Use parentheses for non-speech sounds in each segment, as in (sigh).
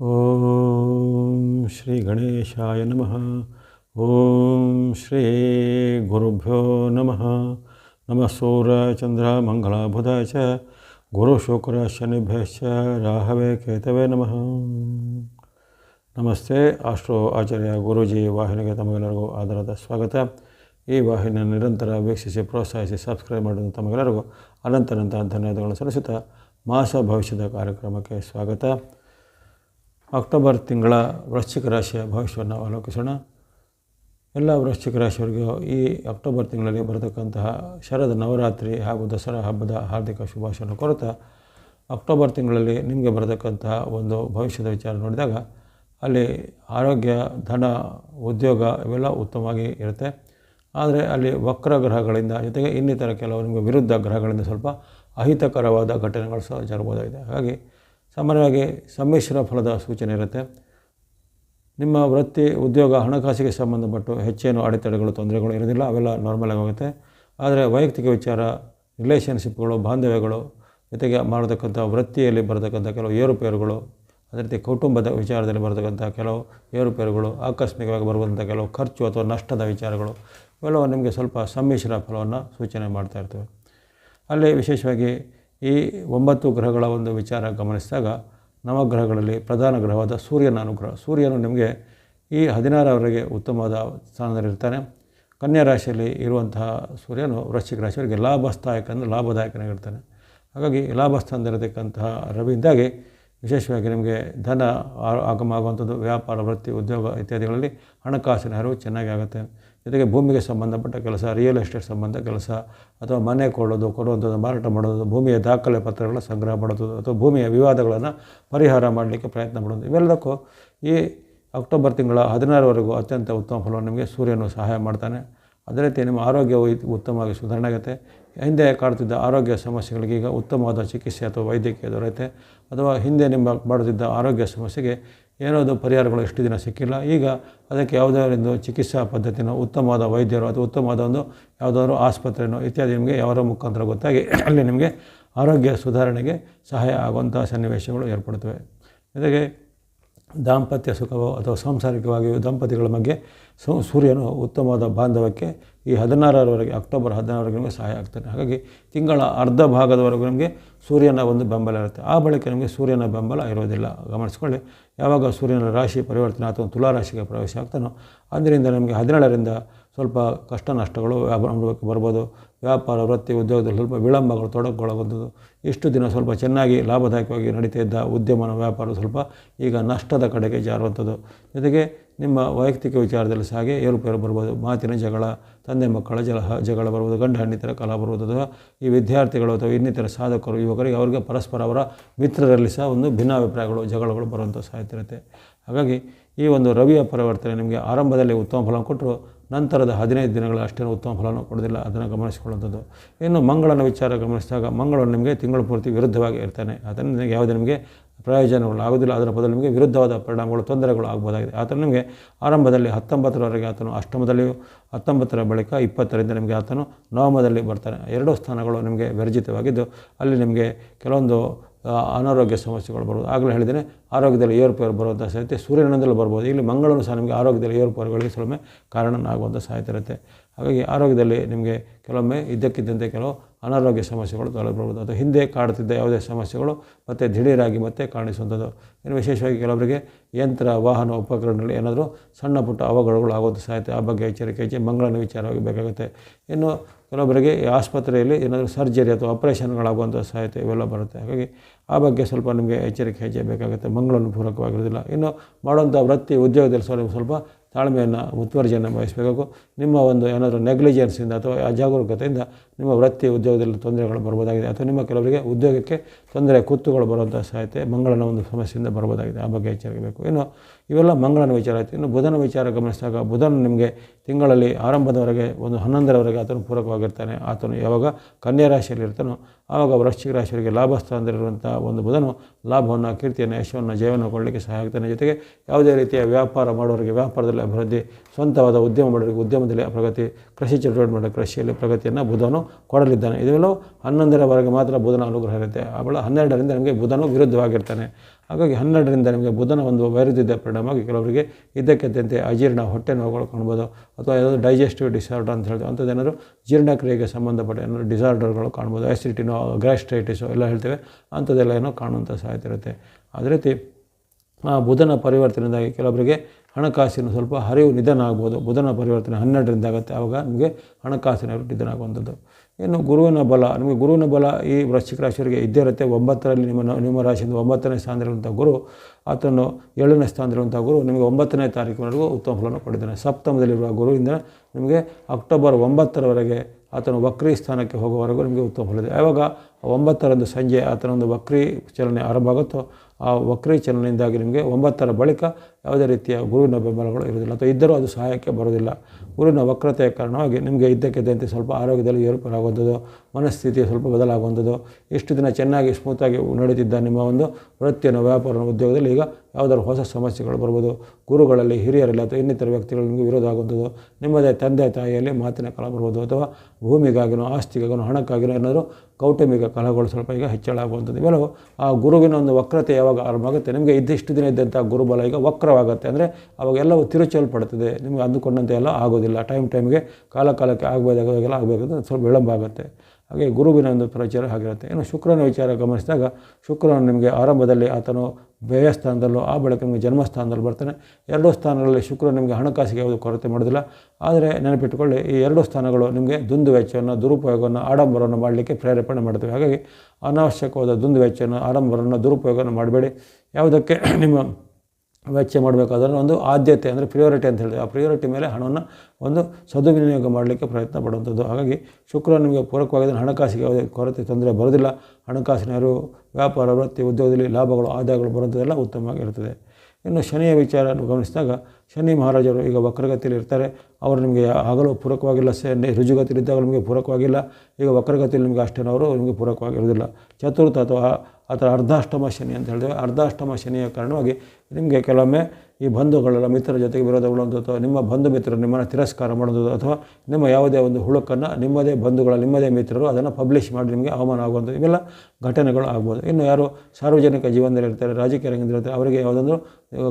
ಓಂ ಶ್ರೀ ಗಣೇಶಾಯ ನಮಃ ಓಂ ಶ್ರೀ ಗುರುಭ್ಯೋ ನಮಃ ನಮಃ ಸೂರ್ಯ ಚಂದ್ರ ಮಂಗಳ ಬುಧ ಚ ಗುರು ಶುಕ್ರ ಶನಿಭ್ಯಶ್ಚ ರಾಹವೇ ಕೇತವೇ ನಮಃ ನಮಸ್ತೆ ಆಸ್ಟ್ರೋ ಆಚಾರ್ಯ ಗುರೂಜಿ ವಾಹಿನಿಗೆ ತಮಗೆಲ್ಲರಿಗೂ ಆಧಾರದ ಸ್ವಾಗತ ಈ ವಾಹಿನಿಯನ್ನು ನಿರಂತರ ವೀಕ್ಷಿಸಿ ಪ್ರೋತ್ಸಾಹಿಸಿ ಸಬ್ಸ್ಕ್ರೈಬ್ ಮಾಡಿದ ತಮಗೆಲ್ಲರಿಗೂ ಅನಂತನಂತ ಧನ್ಯವಾದಗಳನ್ನು ಸಲ್ಲಿಸುತ್ತಾ ಮಾಸ ಭವಿಷ್ಯದ ಕಾರ್ಯಕ್ರಮಕ್ಕೆ ಸ್ವಾಗತ ಅಕ್ಟೋಬರ್ ತಿಂಗಳ ವೃಶ್ಚಿಕ ರಾಶಿಯ ಭವಿಷ್ಯವನ್ನು ಅವಲೋಕಿಸೋಣ. ಎಲ್ಲ ವೃಶ್ಚಿಕ ರಾಶಿಯವರಿಗೂ ಈ ಅಕ್ಟೋಬರ್ ತಿಂಗಳಲ್ಲಿ ಬರತಕ್ಕಂತಹ ಶರದ್ ನವರಾತ್ರಿ ಹಾಗೂ ದಸರಾ ಹಬ್ಬದ ಹಾರ್ದಿಕ ಶುಭಾಶಯನ್ನು ಕೋರುತ್ತಾ, ಅಕ್ಟೋಬರ್ ತಿಂಗಳಲ್ಲಿ ನಿಮಗೆ ಬರತಕ್ಕಂತಹ ಒಂದು ಭವಿಷ್ಯದ ವಿಚಾರ ನೋಡಿದಾಗ ಅಲ್ಲಿ ಆರೋಗ್ಯ, ಧನ, ಉದ್ಯೋಗ ಇವೆಲ್ಲ ಉತ್ತಮವಾಗಿ ಇರುತ್ತೆ. ಆದರೆ ಅಲ್ಲಿ ವಕ್ರ ಗ್ರಹಗಳಿಂದ ಜೊತೆಗೆ ಇನ್ನಿತರ ಕೆಲವು ನಿಮಗೆ ವಿರುದ್ಧ ಗ್ರಹಗಳಿಂದ ಸ್ವಲ್ಪ ಅಹಿತಕರವಾದ ಘಟನೆಗಳು ಸಹ ಜರಬಹುದಾಗಿದೆ ಹಾಗಾಗಿ ಸಾಮಾನ್ಯವಾಗಿ ಸಮ್ಮಿಶ್ರ ಫಲದ ಸೂಚನೆ ಇರುತ್ತೆ. ನಿಮ್ಮ ವೃತ್ತಿ, ಉದ್ಯೋಗ, ಹಣಕಾಸಿಗೆ ಸಂಬಂಧಪಟ್ಟು ಹೆಚ್ಚೇನು ಅಡೆತಡೆಗಳು, ತೊಂದರೆಗಳು ಇರೋದಿಲ್ಲ ಅವೆಲ್ಲ ನಾರ್ಮಲ್ ಆಗುತ್ತೆ ಆದರೆ ವೈಯಕ್ತಿಕ ವಿಚಾರ ರಿಲೇಷನ್ಶಿಪ್ಗಳು ಬಾಂಧವ್ಯಗಳು ಜೊತೆಗೆ ಮಾಡತಕ್ಕಂಥ ವೃತ್ತಿಯಲ್ಲಿ ಬರತಕ್ಕಂಥ ಕೆಲವು ಏರುಪೇರುಗಳು, ಅದೇ ರೀತಿ ಕುಟುಂಬದ ವಿಚಾರದಲ್ಲಿ ಬರತಕ್ಕಂಥ ಕೆಲವು ಏರುಪೇರುಗಳು, ಆಕಸ್ಮಿಕವಾಗಿ ಬರುವಂಥ ಕೆಲವು ಖರ್ಚು ಅಥವಾ ನಷ್ಟದ ವಿಚಾರಗಳು ಇವೆಲ್ಲವೂ ನಿಮಗೆ ಸ್ವಲ್ಪ ಸಮ್ಮಿಶ್ರ ಫಲವನ್ನು ಸೂಚನೆ ಮಾಡ್ತಾ ಇರ್ತವೆ. ಅಲ್ಲಿ ವಿಶೇಷವಾಗಿ ಈ ಒಂಬತ್ತು ಗ್ರಹಗಳ ಒಂದು ವಿಚಾರ ಗಮನಿಸಿದಾಗ ನವಗ್ರಹಗಳಲ್ಲಿ ಪ್ರಧಾನ ಗ್ರಹವಾದ ಸೂರ್ಯನ ಅನುಗ್ರಹ. ಸೂರ್ಯನು ನಿಮಗೆ ಈ ಹದಿನಾರವರೆಗೆ ಉತ್ತಮವಾದ ಸ್ಥಾನದಲ್ಲಿರ್ತಾನೆ. ಕನ್ಯಾ ರಾಶಿಯಲ್ಲಿ ಇರುವಂತಹ ಸೂರ್ಯನು ವೃಶ್ಚಿಕ ರಾಶಿಯವರಿಗೆ ಲಾಭಸ್ಥಾಯಕ ಅಂದರೆ ಲಾಭದಾಯಕನಾಗಿರ್ತಾನೆ. ಹಾಗಾಗಿ ಲಾಭಸ್ಥಾನದಲ್ಲಿರತಕ್ಕಂತಹ ರವಿಯಿಂದಾಗಿ ವಿಶೇಷವಾಗಿ ನಿಮಗೆ ಧನ ಆಗಮ ಆಗುವಂಥದ್ದು ವ್ಯಾಪಾರ, ವೃತ್ತಿ, ಉದ್ಯೋಗ ಇತ್ಯಾದಿಗಳಲ್ಲಿ ಹಣಕಾಸಿನ ಹರಿವು ಚೆನ್ನಾಗಿ ಆಗುತ್ತೆ. ಜೊತೆಗೆ ಭೂಮಿಗೆ ಸಂಬಂಧಪಟ್ಟ ಕೆಲಸ ರಿಯಲ್ ಎಸ್ಟೇಟ್ ಸಂಬಂಧ ಕೆಲಸ, ಅಥವಾ ಮನೆ ಕೊಡೋದು ಕೊಡುವಂಥದ್ದು, ಮಾರಾಟ ಮಾಡೋದು, ಭೂಮಿಯ ದಾಖಲೆ ಪತ್ರಗಳ ಸಂಗ್ರಹ ಮಾಡೋದು, ಅಥವಾ ಭೂಮಿಯ ವಿವಾದಗಳನ್ನು ಪರಿಹಾರ ಮಾಡಲಿಕ್ಕೆ ಪ್ರಯತ್ನ ಮಾಡೋದು, ಇವೆಲ್ಲದಕ್ಕೂ ಈ ಅಕ್ಟೋಬರ್ ತಿಂಗಳ ಹದಿನಾರವರೆಗೂ ಅತ್ಯಂತ ಉತ್ತಮ ಫಲವನ್ನು ನಿಮಗೆ ಸೂರ್ಯನು ಸಹಾಯ ಮಾಡ್ತಾನೆ. ಅದೇ ರೀತಿ ನಿಮ್ಮ ಆರೋಗ್ಯವು ಉತ್ತಮವಾಗಿ ಸುಧಾರಣೆ ಆಗುತ್ತೆ. ಹಿಂದೆ ಕಾಡುತ್ತಿದ್ದ ಆರೋಗ್ಯ ಸಮಸ್ಯೆಗಳಿಗೆ ಈಗ ಉತ್ತಮವಾದ ಚಿಕಿತ್ಸೆ ಅಥವಾ ವೈದ್ಯಕೀಯ ದೊರೆಯುತ್ತೆ. ಅಥವಾ ಹಿಂದೆ ನಿಮ್ಮ ಮಾಡುತ್ತಿದ್ದ ಆರೋಗ್ಯ ಸಮಸ್ಯೆಗೆ ಏನೋದು ಪರಿಹಾರಗಳು ಎಷ್ಟು ದಿನ ಸಿಕ್ಕಿಲ್ಲ. ಈಗ ಅದಕ್ಕೆ ಯಾವುದೇ ಒಂದು ಚಿಕಿತ್ಸಾ ಪದ್ಧತಿನೋ, ಉತ್ತಮವಾದ ವೈದ್ಯರು ಅಥವಾ ಉತ್ತಮವಾದ ಒಂದು ಯಾವುದಾದ್ರು ಆಸ್ಪತ್ರೆನೋ ಇತ್ಯಾದಿ ನಿಮಗೆ ಯಾವರ ಮುಖಾಂತರ ಗೊತ್ತಾಗಿ ಅಲ್ಲಿ ನಿಮಗೆ ಆರೋಗ್ಯ ಸುಧಾರಣೆಗೆ ಸಹಾಯ ಆಗುವಂಥ ಸನ್ನಿವೇಶಗಳು ಏರ್ಪಡ್ತವೆ ಜೊತೆಗೆ ದಾಂಪತ್ಯ ಸುಖವೋ ಅಥವಾ ಸಾಂಸಾರಿಕವಾಗಿಯೂ ದಂಪತಿಗಳ ಬಗ್ಗೆ ಸೂರ್ಯನು ಉತ್ತಮವಾದ ಬಾಂಧವ್ಯಕ್ಕೆ ಈ ಹದಿನಾರರವರೆಗೆ, ಅಕ್ಟೋಬರ್ ಹದಿನಾರವರೆಗೆ ನಿಮಗೆ ಸಹಾಯ ಆಗ್ತಾನೆ. ಹಾಗಾಗಿ ತಿಂಗಳ ಅರ್ಧ ಭಾಗದವರೆಗೂ ನಿಮಗೆ ಸೂರ್ಯನ ಒಂದು ಬೆಂಬಲ ಇರುತ್ತೆ. ಆ ಬಳಿಕ ನಿಮಗೆ ಸೂರ್ಯನ ಬೆಂಬಲ ಇರೋದಿಲ್ಲ. ಗಮನಿಸ್ಕೊಳ್ಳಿ. ಯಾವಾಗ ಸೂರ್ಯನ ರಾಶಿ ಪರಿವರ್ತನೆ ಅಥವಾ ತುಲಾ ರಾಶಿಗೆ ಪ್ರವೇಶ ಆಗ್ತಾನೋ ಅದರಿಂದ ನಮಗೆ ಹದಿನೇಳರಿಂದ ಸ್ವಲ್ಪ ಕಷ್ಟ ನಷ್ಟಗಳು ಬರ್ಬೋದು. ವ್ಯಾಪಾರ, ವೃತ್ತಿ, ಉದ್ಯೋಗದಲ್ಲಿ ಸ್ವಲ್ಪ ವಿಳಂಬಗಳು ತೊಡಗುಗೊಳ್ಳಬಹುದು ಇಷ್ಟು ದಿನ ಸ್ವಲ್ಪ ಚೆನ್ನಾಗಿ ಲಾಭದಾಯಕವಾಗಿ ನಡೀತಾ ಇದ್ದ ಉದ್ಯಮನ ವ್ಯಾಪಾರ ಸ್ವಲ್ಪ ಈಗ ನಷ್ಟದ ಕಡೆಗೆ ಜಾರುವಂಥದ್ದು. ಜೊತೆಗೆ ನಿಮ್ಮ ವೈಯಕ್ತಿಕ ವಿಚಾರದಲ್ಲಿ ಸಹ ಹಾಗೆ ಏರುಪೇರು ಬರ್ಬೋದು, ಮಾತಿನ ಜಗಳ, ತಂದೆ ಮಕ್ಕಳ ಜಲ, ಜಗಳ ಬರ್ಬೋದು, ಗಂಡ ಹೆಣ್ಣಿತರ ಕಲಾ ಬರ್ಬೋದು ಅಥವಾ ಈ ವಿದ್ಯಾರ್ಥಿಗಳು ಅಥವಾ ಇನ್ನಿತರ ಸಾಧಕರು, ಯುವಕರಿಗೆ ಅವರಿಗೆ ಪರಸ್ಪರ ಅವರ ಮಿತ್ರರಲ್ಲಿ ಸಹ ಒಂದು ಭಿನ್ನಾಭಿಪ್ರಾಯಗಳು, ಜಗಳಗಳು ಬರುವಂಥ ಸಾಧ್ಯತೆ ಹಾಗಾಗಿ ಈ ಒಂದು ರವಿಯ ಪರಿವರ್ತನೆ ನಿಮಗೆ ಆರಂಭದಲ್ಲಿ ಉತ್ತಮ ಫಲ ಕೊಟ್ಟರು. ನಂತರದ ಹದಿನೈದು ದಿನಗಳ ಅಷ್ಟೇನು ಉತ್ತಮ ಫಲವನ್ನು ಕೊಡೋದಿಲ್ಲ ಅದನ್ನು ಗಮನಿಸಿಕೊಳ್ಳುವಂಥದ್ದು. ಇನ್ನು ಮಂಗಳನ ವಿಚಾರ ಗಮನಿಸಿದಾಗ ಮಂಗಳ ನಿಮಗೆ ತಿಂಗಳು ಪೂರ್ತಿ ವಿರುದ್ಧವಾಗಿ ಇರ್ತಾನೆ. ಅದನ್ನು ನಿಮಗೆ ಯಾವುದೇ ನಿಮಗೆ ಪ್ರಯೋಜನಗಳು ಆಗೋದಿಲ್ಲ ಅದರ ಬದಲು ನಿಮಗೆ ವಿರುದ್ಧವಾದ ಪರಿಣಾಮಗಳು, ತೊಂದರೆಗಳು ಆಗ್ಬೋದಾಗಿದೆ ಆತನು ನಿಮಗೆ ಆರಂಭದಲ್ಲಿ ಹತ್ತೊಂಬತ್ತರವರೆಗೆ ಆತನು ಅಷ್ಟಮದಲ್ಲಿಯೂ, ಹತ್ತೊಂಬತ್ತರ ಬಳಿಕ ಇಪ್ಪತ್ತರಿಂದ ನಿಮಗೆ ಆತನು ನವಮದಲ್ಲಿ ಬರ್ತಾನೆ. ಎರಡೂ ಸ್ಥಾನಗಳು ನಿಮಗೆ ವಿರಜಿತವಾಗಿದ್ದು, ಅಲ್ಲಿ ನಿಮಗೆ ಕೆಲವೊಂದು ಅನಾರೋಗ್ಯ ಸಮಸ್ಯೆಗಳು ಬರ್ಬೋದು ಆಗಲೇ ಹೇಳಿದ್ದೇನೆ, ಆರೋಗ್ಯದಲ್ಲಿ ಏರುಪೇರು ಬರುವಂಥ ಸಾಧ್ಯತೆ ಸೂರ್ಯನಂದರಲ್ಲಿ ಬರ್ಬೋದು. ಇಲ್ಲಿ ಮಂಗಳೂರು ಸಹ ನಿಮಗೆ ಆರೋಗ್ಯದಲ್ಲಿ ಏರುಪೇರುಗಳಿಗೆ ಸ್ವಲ್ಪ ಕಾರಣನಾಗುವಂಥ ಸಾಧ್ಯತೆ ಇರುತ್ತೆ. ಹಾಗಾಗಿ ಆರೋಗ್ಯದಲ್ಲಿ ನಿಮಗೆ ಕೆಲವೊಮ್ಮೆ ಇದ್ದಕ್ಕಿದ್ದಂತೆ ಕೆಲವು ಅನಾರೋಗ್ಯ ಸಮಸ್ಯೆಗಳು ತೊಲಗಬಹುದು ಅಥವಾ ಹಿಂದೆ ಕಾಡುತ್ತಿದ್ದ ಯಾವುದೇ ಸಮಸ್ಯೆಗಳು ಮತ್ತು ದಿಢೀರಾಗಿ ಮತ್ತೆ ಕಾಣಿಸುವಂಥದ್ದು. ಇನ್ನು ವಿಶೇಷವಾಗಿ ಕೆಲವರಿಗೆ ಯಂತ್ರ, ವಾಹನ ಉಪಕರಣಗಳಲ್ಲಿ ಏನಾದರೂ ಸಣ್ಣ ಪುಟ್ಟ ಅವಘಡಗಳು ಆಗೋದು ಸಾಧ್ಯತೆ ಆ ಬಗ್ಗೆ ಎಚ್ಚರಿಕೆ ಮಂಗಳನ ವಿಚಾರವಾಗಿ ಬೇಕಾಗುತ್ತೆ. ಇನ್ನು ಕೆಲವೊಬ್ಬರಿಗೆ ಆಸ್ಪತ್ರೆಯಲ್ಲಿ ಏನಾದರೂ ಸರ್ಜರಿ ಅಥವಾ ಆಪರೇಷನ್ಗಳಾಗುವಂಥ ಸಾಧ್ಯತೆ ಇವೆಲ್ಲ ಬರುತ್ತೆ. ಹಾಗಾಗಿ ಆ ಬಗ್ಗೆ ಸ್ವಲ್ಪ ನಿಮಗೆ ಎಚ್ಚರಿಕೆ ಹೆಜ್ಜೆ ಬೇಕಾಗುತ್ತೆ ಮಂಗಳನು ಪೂರಕವಾಗಿರೋದಿಲ್ಲ. ಇನ್ನು ಮಾಡುವಂಥ ವೃತ್ತಿ ಉದ್ಯೋಗದಲ್ಲಿ ಸ್ವಲ್ಪ ಸ್ವಲ್ಪ ತಾಳ್ಮೆಯನ್ನು ಮುತುವರ್ಜಿಯನ್ನು ವಹಿಸಬೇಕು ನಿಮ್ಮ ಒಂದು ಏನಾದರೂ ನೆಗ್ಲಿಜೆನ್ಸಿಂದ ಅಥವಾ ಅಜಾಗರೂಕತೆಯಿಂದ ನಿಮ್ಮ ವೃತ್ತಿ ಉದ್ಯೋಗದಲ್ಲಿ ತೊಂದರೆಗಳು ಬರ್ಬೋದಾಗಿದೆ ಅಥವಾ ನಿಮ್ಮ ಕೆಲವರಿಗೆ ಉದ್ಯೋಗಕ್ಕೆ ತೊಂದರೆ ಕುತ್ತುಗಳು ಬರುವಂಥ ಸಾಧ್ಯತೆ, ಮಂಗಳನ ಒಂದು ಸಮಸ್ಯೆಯಿಂದ ಬರ್ಬೋದಾಗಿದೆ. ಆ ಬಗ್ಗೆ ಎಚ್ಚರಿಕೆಬೇಕು ಇನ್ನು ಇವೆಲ್ಲ ಮಂಗಳನ ವಿಚಾರ ಆಯಿತು. ಇನ್ನು ಬುಧನ ವಿಚಾರ ಗಮನಿಸಿದಾಗ ಬುಧನು ನಿಮಗೆ ತಿಂಗಳಲ್ಲಿ ಆರಂಭದವರೆಗೆ ಒಂದು ಹನ್ನೊಂದರವರೆಗೆ ಆತನು ಪೂರಕವಾಗಿರ್ತಾನೆ. ಆತನು ಯಾವಾಗ ಕನ್ಯಾ ರಾಶಿಯಲ್ಲಿ ಇರ್ತಾನೋ ಆವಾಗ ವೃಶ್ಚಿಕ ರಾಶಿಯವರಿಗೆ ಲಾಭ ಸ್ಥಾನದಲ್ಲಿರುವಂಥ ಒಂದು ಬುಧನು ಲಾಭವನ್ನು, ಕೀರ್ತಿಯನ್ನು, ಯಶವನ್ನು ಜೀವನ ಕೊಡಲಿಕ್ಕೆ ಸಹಾಯ ಆಗ್ತಾನೆ. ಜೊತೆಗೆ ಯಾವುದೇ ರೀತಿಯ ವ್ಯಾಪಾರ ಮಾಡೋರಿಗೆ, ವ್ಯಾಪಾರದಲ್ಲಿ ಅಭಿವೃದ್ಧಿ, ಸ್ವಂತವಾದ ಉದ್ಯಮ ಮಾಡೋರಿಗೆ, ಉದ್ಯಮದಲ್ಲಿ ಪ್ರಗತಿ ಕೃಷಿ ಚಟುವಟಿಕೆ ಮಾಡೋ ಕೃಷಿಯಲ್ಲಿ ಪ್ರಗತಿಯನ್ನು ಬುಧನು ಕೊಡಲಿದ್ದಾನೆ. ಇದೆಲ್ಲೋ ಹನ್ನೊಂದರವರೆಗೆ ಮಾತ್ರ ಬುಧನ ಅನುಗ್ರಹ ಇರುತ್ತೆ. ಅವಳ ಹನ್ನೆರಡರಿಂದ ನಮಗೆ ಬುಧನು ವಿರುದ್ಧವಾಗಿರ್ತಾನೆ. ಹಾಗಾಗಿ ಹನ್ನೆರಡರಿಂದ ನಿಮಗೆ ಬುಧನ ಒಂದು ವೈರುಧ್ಯದ ಪರಿಣಾಮವಾಗಿ ಕೆಲವರಿಗೆ ಇದ್ದಕ್ಕಿದ್ದಂತೆ ಅಜೀರ್ಣ ಹೊಟ್ಟೆ ನೋವುಗಳು ಕಾಣ್ಬೋದು. ಅಥವಾ ಯಾವುದಾದ್ರು ಡೈಜೆಸ್ಟಿವ್ ಡಿಸಾರ್ಡರ್ ಅಂತ ಹೇಳ್ತೀವಿ. ಅಂಥದ್ದೇನಾದ್ರು ಜೀರ್ಣಕ್ರಿಯೆಗೆ ಸಂಬಂಧಪಟ್ಟ ಏನಾದ್ರು ಡಿಸಾರ್ಡರ್ಗಳು ಕಾಣ್ಬೋದು. ಆ್ಯಸಿಡಿಟಿನೋ ಗ್ಯಾಸ್ಟ್ರೈಟಿಸೋ ಎಲ್ಲ ಹೇಳ್ತೇವೆ. ಅಂಥದ್ದೆಲ್ಲ ಏನೋ ಕಾಣುವಂಥ ಸಾಧ್ಯತೆ ಇರುತ್ತೆ. ಅದೇ ರೀತಿ ಬುಧನ ಪರಿವರ್ತನೆಯಿಂದಾಗಿ ಕೆಲವರಿಗೆ ಹಣಕಾಸಿನ ಸ್ವಲ್ಪ ಹರಿವು ನಿಧನ ಆಗ್ಬೋದು. ಬುಧನ ಪರಿವರ್ತನೆ ಹನ್ನೆರಡರಿಂದ ಆಗುತ್ತೆ. ಆವಾಗ ನಿಮಗೆ ಹಣಕಾಸಿನ ನಿಧನ ಆಗುವಂಥದ್ದು. ಇನ್ನು ಗುರುವಿನ ಬಲ, ನಿಮಗೆ ಗುರುವಿನ ಬಲ ಈ ವೃಶ್ಚಿಕ ರಾಶಿಯವರಿಗೆ ಇದ್ದೇ ಇರುತ್ತೆ. ಒಂಬತ್ತರಲ್ಲಿ ನಿಮ್ಮ ನಿಮ್ಮ ರಾಶಿಯಿಂದ ಒಂಬತ್ತನೇ ಸ್ಥಾನದಲ್ಲಿರುವಂಥ ಗುರು, ಆತನು ಏಳನೇ ಸ್ಥಾನದಲ್ಲಿರುವಂಥ ಗುರು, ನಿಮಗೆ ಒಂಬತ್ತನೇ ತಾರೀಕಿನವರೆಗೂ ಉತ್ತಮ ಫಲವನ್ನು ಕೊಟ್ಟಿದ್ದಾನೆ. ಸಪ್ತಮದಲ್ಲಿರುವ ಗುರುವಿಂದ ನಿಮಗೆ ಅಕ್ಟೋಬರ್ ಒಂಬತ್ತರವರೆಗೆ ಆತನು ವಕ್ರಿ ಸ್ಥಾನಕ್ಕೆ ಹೋಗುವವರೆಗೂ ನಿಮಗೆ ಉತ್ತಮ ಫಲ ಇದೆ. ಯಾವಾಗ? ಒಂಬತ್ತರಂದು ಸಂಜೆ ಆತನ ಒಂದು ವಕ್ರಿ ಚಲನೆ ಆರಂಭ ಆಗುತ್ತೋ ಆ ವಕ್ರಿ ಚಲನೆಯಿಂದಾಗಿ ನಿಮಗೆ ಒಂಬತ್ತರ ಬಳಿಕ ಯಾವುದೇ ರೀತಿಯ ಗುರುವಿನ ಬೆಂಬಲಗಳು ಇರುವುದಿಲ್ಲ. ಅಥವಾ ಇದ್ದರೂ ಅದು ಸಹಾಯಕ್ಕೆ ಬರೋದಿಲ್ಲ ಗುರುವಿನ ವಕ್ರತೆಯ ಕಾರಣವಾಗಿ ನಿಮಗೆ ಇದ್ದಕ್ಕಿದ್ದಂತೆ ಸ್ವಲ್ಪ ಆರೋಗ್ಯದಲ್ಲಿ ಏರ್ಪಾಡಾಗುವಂಥದ್ದು ಮನಸ್ಥಿತಿ ಸ್ವಲ್ಪ ಬದಲಾಗುವಂಥದ್ದು. ಇಷ್ಟು ದಿನ ಚೆನ್ನಾಗಿ ಸ್ಮೂತಾಗಿ ನಡೀತಿದ್ದ ನಿಮ್ಮ ಒಂದು ವೃತ್ತಿಯನ್ನು ವ್ಯಾಪಾರ ಉದ್ಯೋಗದಲ್ಲಿ ಈಗ ಯಾವುದಾದ್ರು ಹೊಸ ಸಮಸ್ಯೆಗಳು ಬರ್ಬೋದು. ಗುರುಗಳಲ್ಲಿ, ಹಿರಿಯರಲ್ಲಿ ಅಥವಾ ಇನ್ನಿತರ ವ್ಯಕ್ತಿಗಳು ನಿಮಗೆ ವಿರೋಧ ಆಗುವಂಥದ್ದು. ನಿಮ್ಮದೇ ತಂದೆ, ತಾಯಿಯಲ್ಲಿ ಮಾತಿನ ಕಲ ಬರ್ಬೋದು. ಅಥವಾ ಭೂಮಿಗಾಗಿನೋ, ಆಸ್ತಿಗಾಗಿನೋ, ಹಣಕ್ಕಾಗಿನೋ ಏನಾದರೂ ಕೌಟುಂಬಿಕ ಕಲಹಗಳು ಸ್ವಲ್ಪ ಈಗ ಹೆಚ್ಚಳ ಆಗುವಂಥದ್ದು ಇವೆಲ್ಲವೂ ಆ ಗುರುವಿನ ಒಂದು ವಕ್ರತೆ ಯಾವಾಗ ಆರಂಭ ಆಗುತ್ತೆ ನಿಮಗೆ ಇದ್ದಿಷ್ಟು ದಿನ ಇದ್ದಂಥ ಗುರುಬಲ ಈಗ ವಕ್ರವಾಗುತ್ತೆ. ಅಂದರೆ ಅವಾಗ ಎಲ್ಲವೂ ತಿರುಚಲ್ಪಡ್ತದೆ. ನಿಮಗೆ ಅಂದುಕೊಂಡಂತೆ ಎಲ್ಲ ಆಗೋದಿಲ್ಲ. ಟೈಮ್ ಟೈಮ್ಗೆ ಕಾಲ ಕಾಲಕ್ಕೆ ಆಗಬೇಕಾಗೆಲ್ಲ ಆಗಬೇಕಂದ್ರೆ ಸ್ವಲ್ಪ ವಿಳಂಬ ಆಗುತ್ತೆ. ಹಾಗೆ ಗುರುವಿನ ಒಂದು ಪ್ರಚಾರ ಆಗಿರುತ್ತೆ. ಇನ್ನು ಶುಕ್ರನ ವಿಚಾರ ಗಮನಿಸಿದಾಗ ಶುಕ್ರನು ನಿಮಗೆ ಆರಂಭದಲ್ಲಿ ಆತನು ವ್ಯಯಸ್ಥಾನದಲ್ಲೂ ಆ ಬಳಿಕ ನಿಮಗೆ ಜನ್ಮಸ್ಥಾನದಲ್ಲಿ ಬರ್ತಾನೆ. ಎರಡೂ ಸ್ಥಾನಗಳಲ್ಲಿ ಶುಕ್ರ ನಿಮಗೆ ಹಣಕಾಸಿಗೆ ಯಾವುದು ಕೊರತೆ ಮಾಡೋದಿಲ್ಲ ಆದರೆ ನೆನಪಿಟ್ಟುಕೊಳ್ಳಿ, ಈ ಎರಡು ಸ್ಥಾನಗಳು ನಿಮಗೆ ದುಂದು ವೆಚ್ಚವನ್ನು ದುರುಪಯೋಗವನ್ನು, ಆಡಂಬರವನ್ನು ಮಾಡಲಿಕ್ಕೆ ಪ್ರೇರೇಪಣೆ ಮಾಡ್ತವೆ ಹಾಗಾಗಿ ಅನಾವಶ್ಯಕವಾದ ದುಂದು ವೆಚ್ಚವನ್ನು ಆಡಂಬರವನ್ನು, ದುರುಪಯೋಗವನ್ನು ಮಾಡಬೇಡಿ. ಯಾವುದಕ್ಕೆ? ನಿಮ್ಮ ವೆಚ್ಚ ಮಾಡಬೇಕಾದ್ರೆ ಒಂದು ಆದ್ಯತೆ, ಅಂದರೆ ಪ್ರಿಯೋರಿಟಿ ಅಂತ ಹೇಳಿದೆ ಆ ಪ್ರಿಯೋರಿಟಿ ಮೇಲೆ ಹಣವನ್ನು ಒಂದು ಸದುವಿನಿಯೋಗ ಮಾಡಲಿಕ್ಕೆ ಪ್ರಯತ್ನ ಪಡುವಂಥದ್ದು. ಹಾಗಾಗಿ ಶುಕ್ರ ನಿಮಗೆ ಪೂರಕವಾಗಿದ್ದರೆ ಹಣಕಾಸಿಗೆ ಯಾವುದೇ ಕೊರತೆ, ತೊಂದರೆ ಬರೋದಿಲ್ಲ ಹಣಕಾಸಿನ ಅರಿವು ವ್ಯಾಪಾರ ವೃತ್ತಿ ಉದ್ಯೋಗದಲ್ಲಿ ಲಾಭಗಳು, ಆದಾಯಗಳು ಬರುವಂಥದ್ದೆಲ್ಲ ಉತ್ತಮವಾಗಿರ್ತದೆ ಇನ್ನು ಶನಿಯ ವಿಚಾರ ಗಮನಿಸಿದಾಗ ಶನಿ ಮಹಾರಾಜರು ಈಗ ವಕ್ರಗತಿಯಲ್ಲಿ ಇರ್ತಾರೆ. ಅವರು ನಿಮಗೆ ಆಗಲೂ ಪೂರಕವಾಗಿಲ್ಲ. ಶನಿ ರುಜುಗತಿಯಲ್ಲಿದ್ದಾಗ ನಿಮಗೆ ಪೂರಕವಾಗಿಲ್ಲ. ಈಗ ವಕ್ರಗತಿಯಲ್ಲಿ ನಿಮಗೆ ಅಷ್ಟೇನೋ ಅವರು ನಿಮಗೆ ಪೂರಕವಾಗಿರೋದಿಲ್ಲ ಚತುರ್ಥ ಅಥವಾ ಅಥವಾ ಅರ್ಧಾಷ್ಟಮ ಶನಿ ಅಂತ ಹೇಳಿದ್ರೆ ಅರ್ಧಾಷ್ಟಮ ಶನಿಯ ಕಾರಣವಾಗಿ ನಿಮಗೆ ಕೆಲವೊಮ್ಮೆ ಈ ಬಂಧುಗಳೆಲ್ಲ ಮಿತ್ರರ ಜೊತೆಗೆ ವಿರೋಧಗಳು ಅಥವಾ ನಿಮ್ಮ ಬಂಧು ಮಿತ್ರರು ನಿಮ್ಮನ್ನು ತಿರಸ್ಕಾರ ಮಾಡೋದು ಅಥವಾ ನಿಮ್ಮ ಯಾವುದೇ ಒಂದು ಹುಳುಕನ್ನು ನಿಮ್ಮದೇ ಬಂಧುಗಳ ನಿಮ್ಮದೇ ಮಿತ್ರರು ಅದನ್ನು ಪಬ್ಲಿಷ್ ಮಾಡಿ ನಿಮಗೆ ಅವಮಾನ ಆಗುವಂಥದ್ದು. ಇವೆಲ್ಲ ಘಟನೆಗಳು ಆಗ್ಬೋದು. ಇನ್ನು ಯಾರು ಸಾರ್ವಜನಿಕ ಜೀವನದಲ್ಲಿ ಇರ್ತಾರೆ, ರಾಜಕೀಯ ರಂಗದಲ್ಲಿರ್ತಾರೆ ಅವರಿಗೆ ಯಾವುದೊಂದು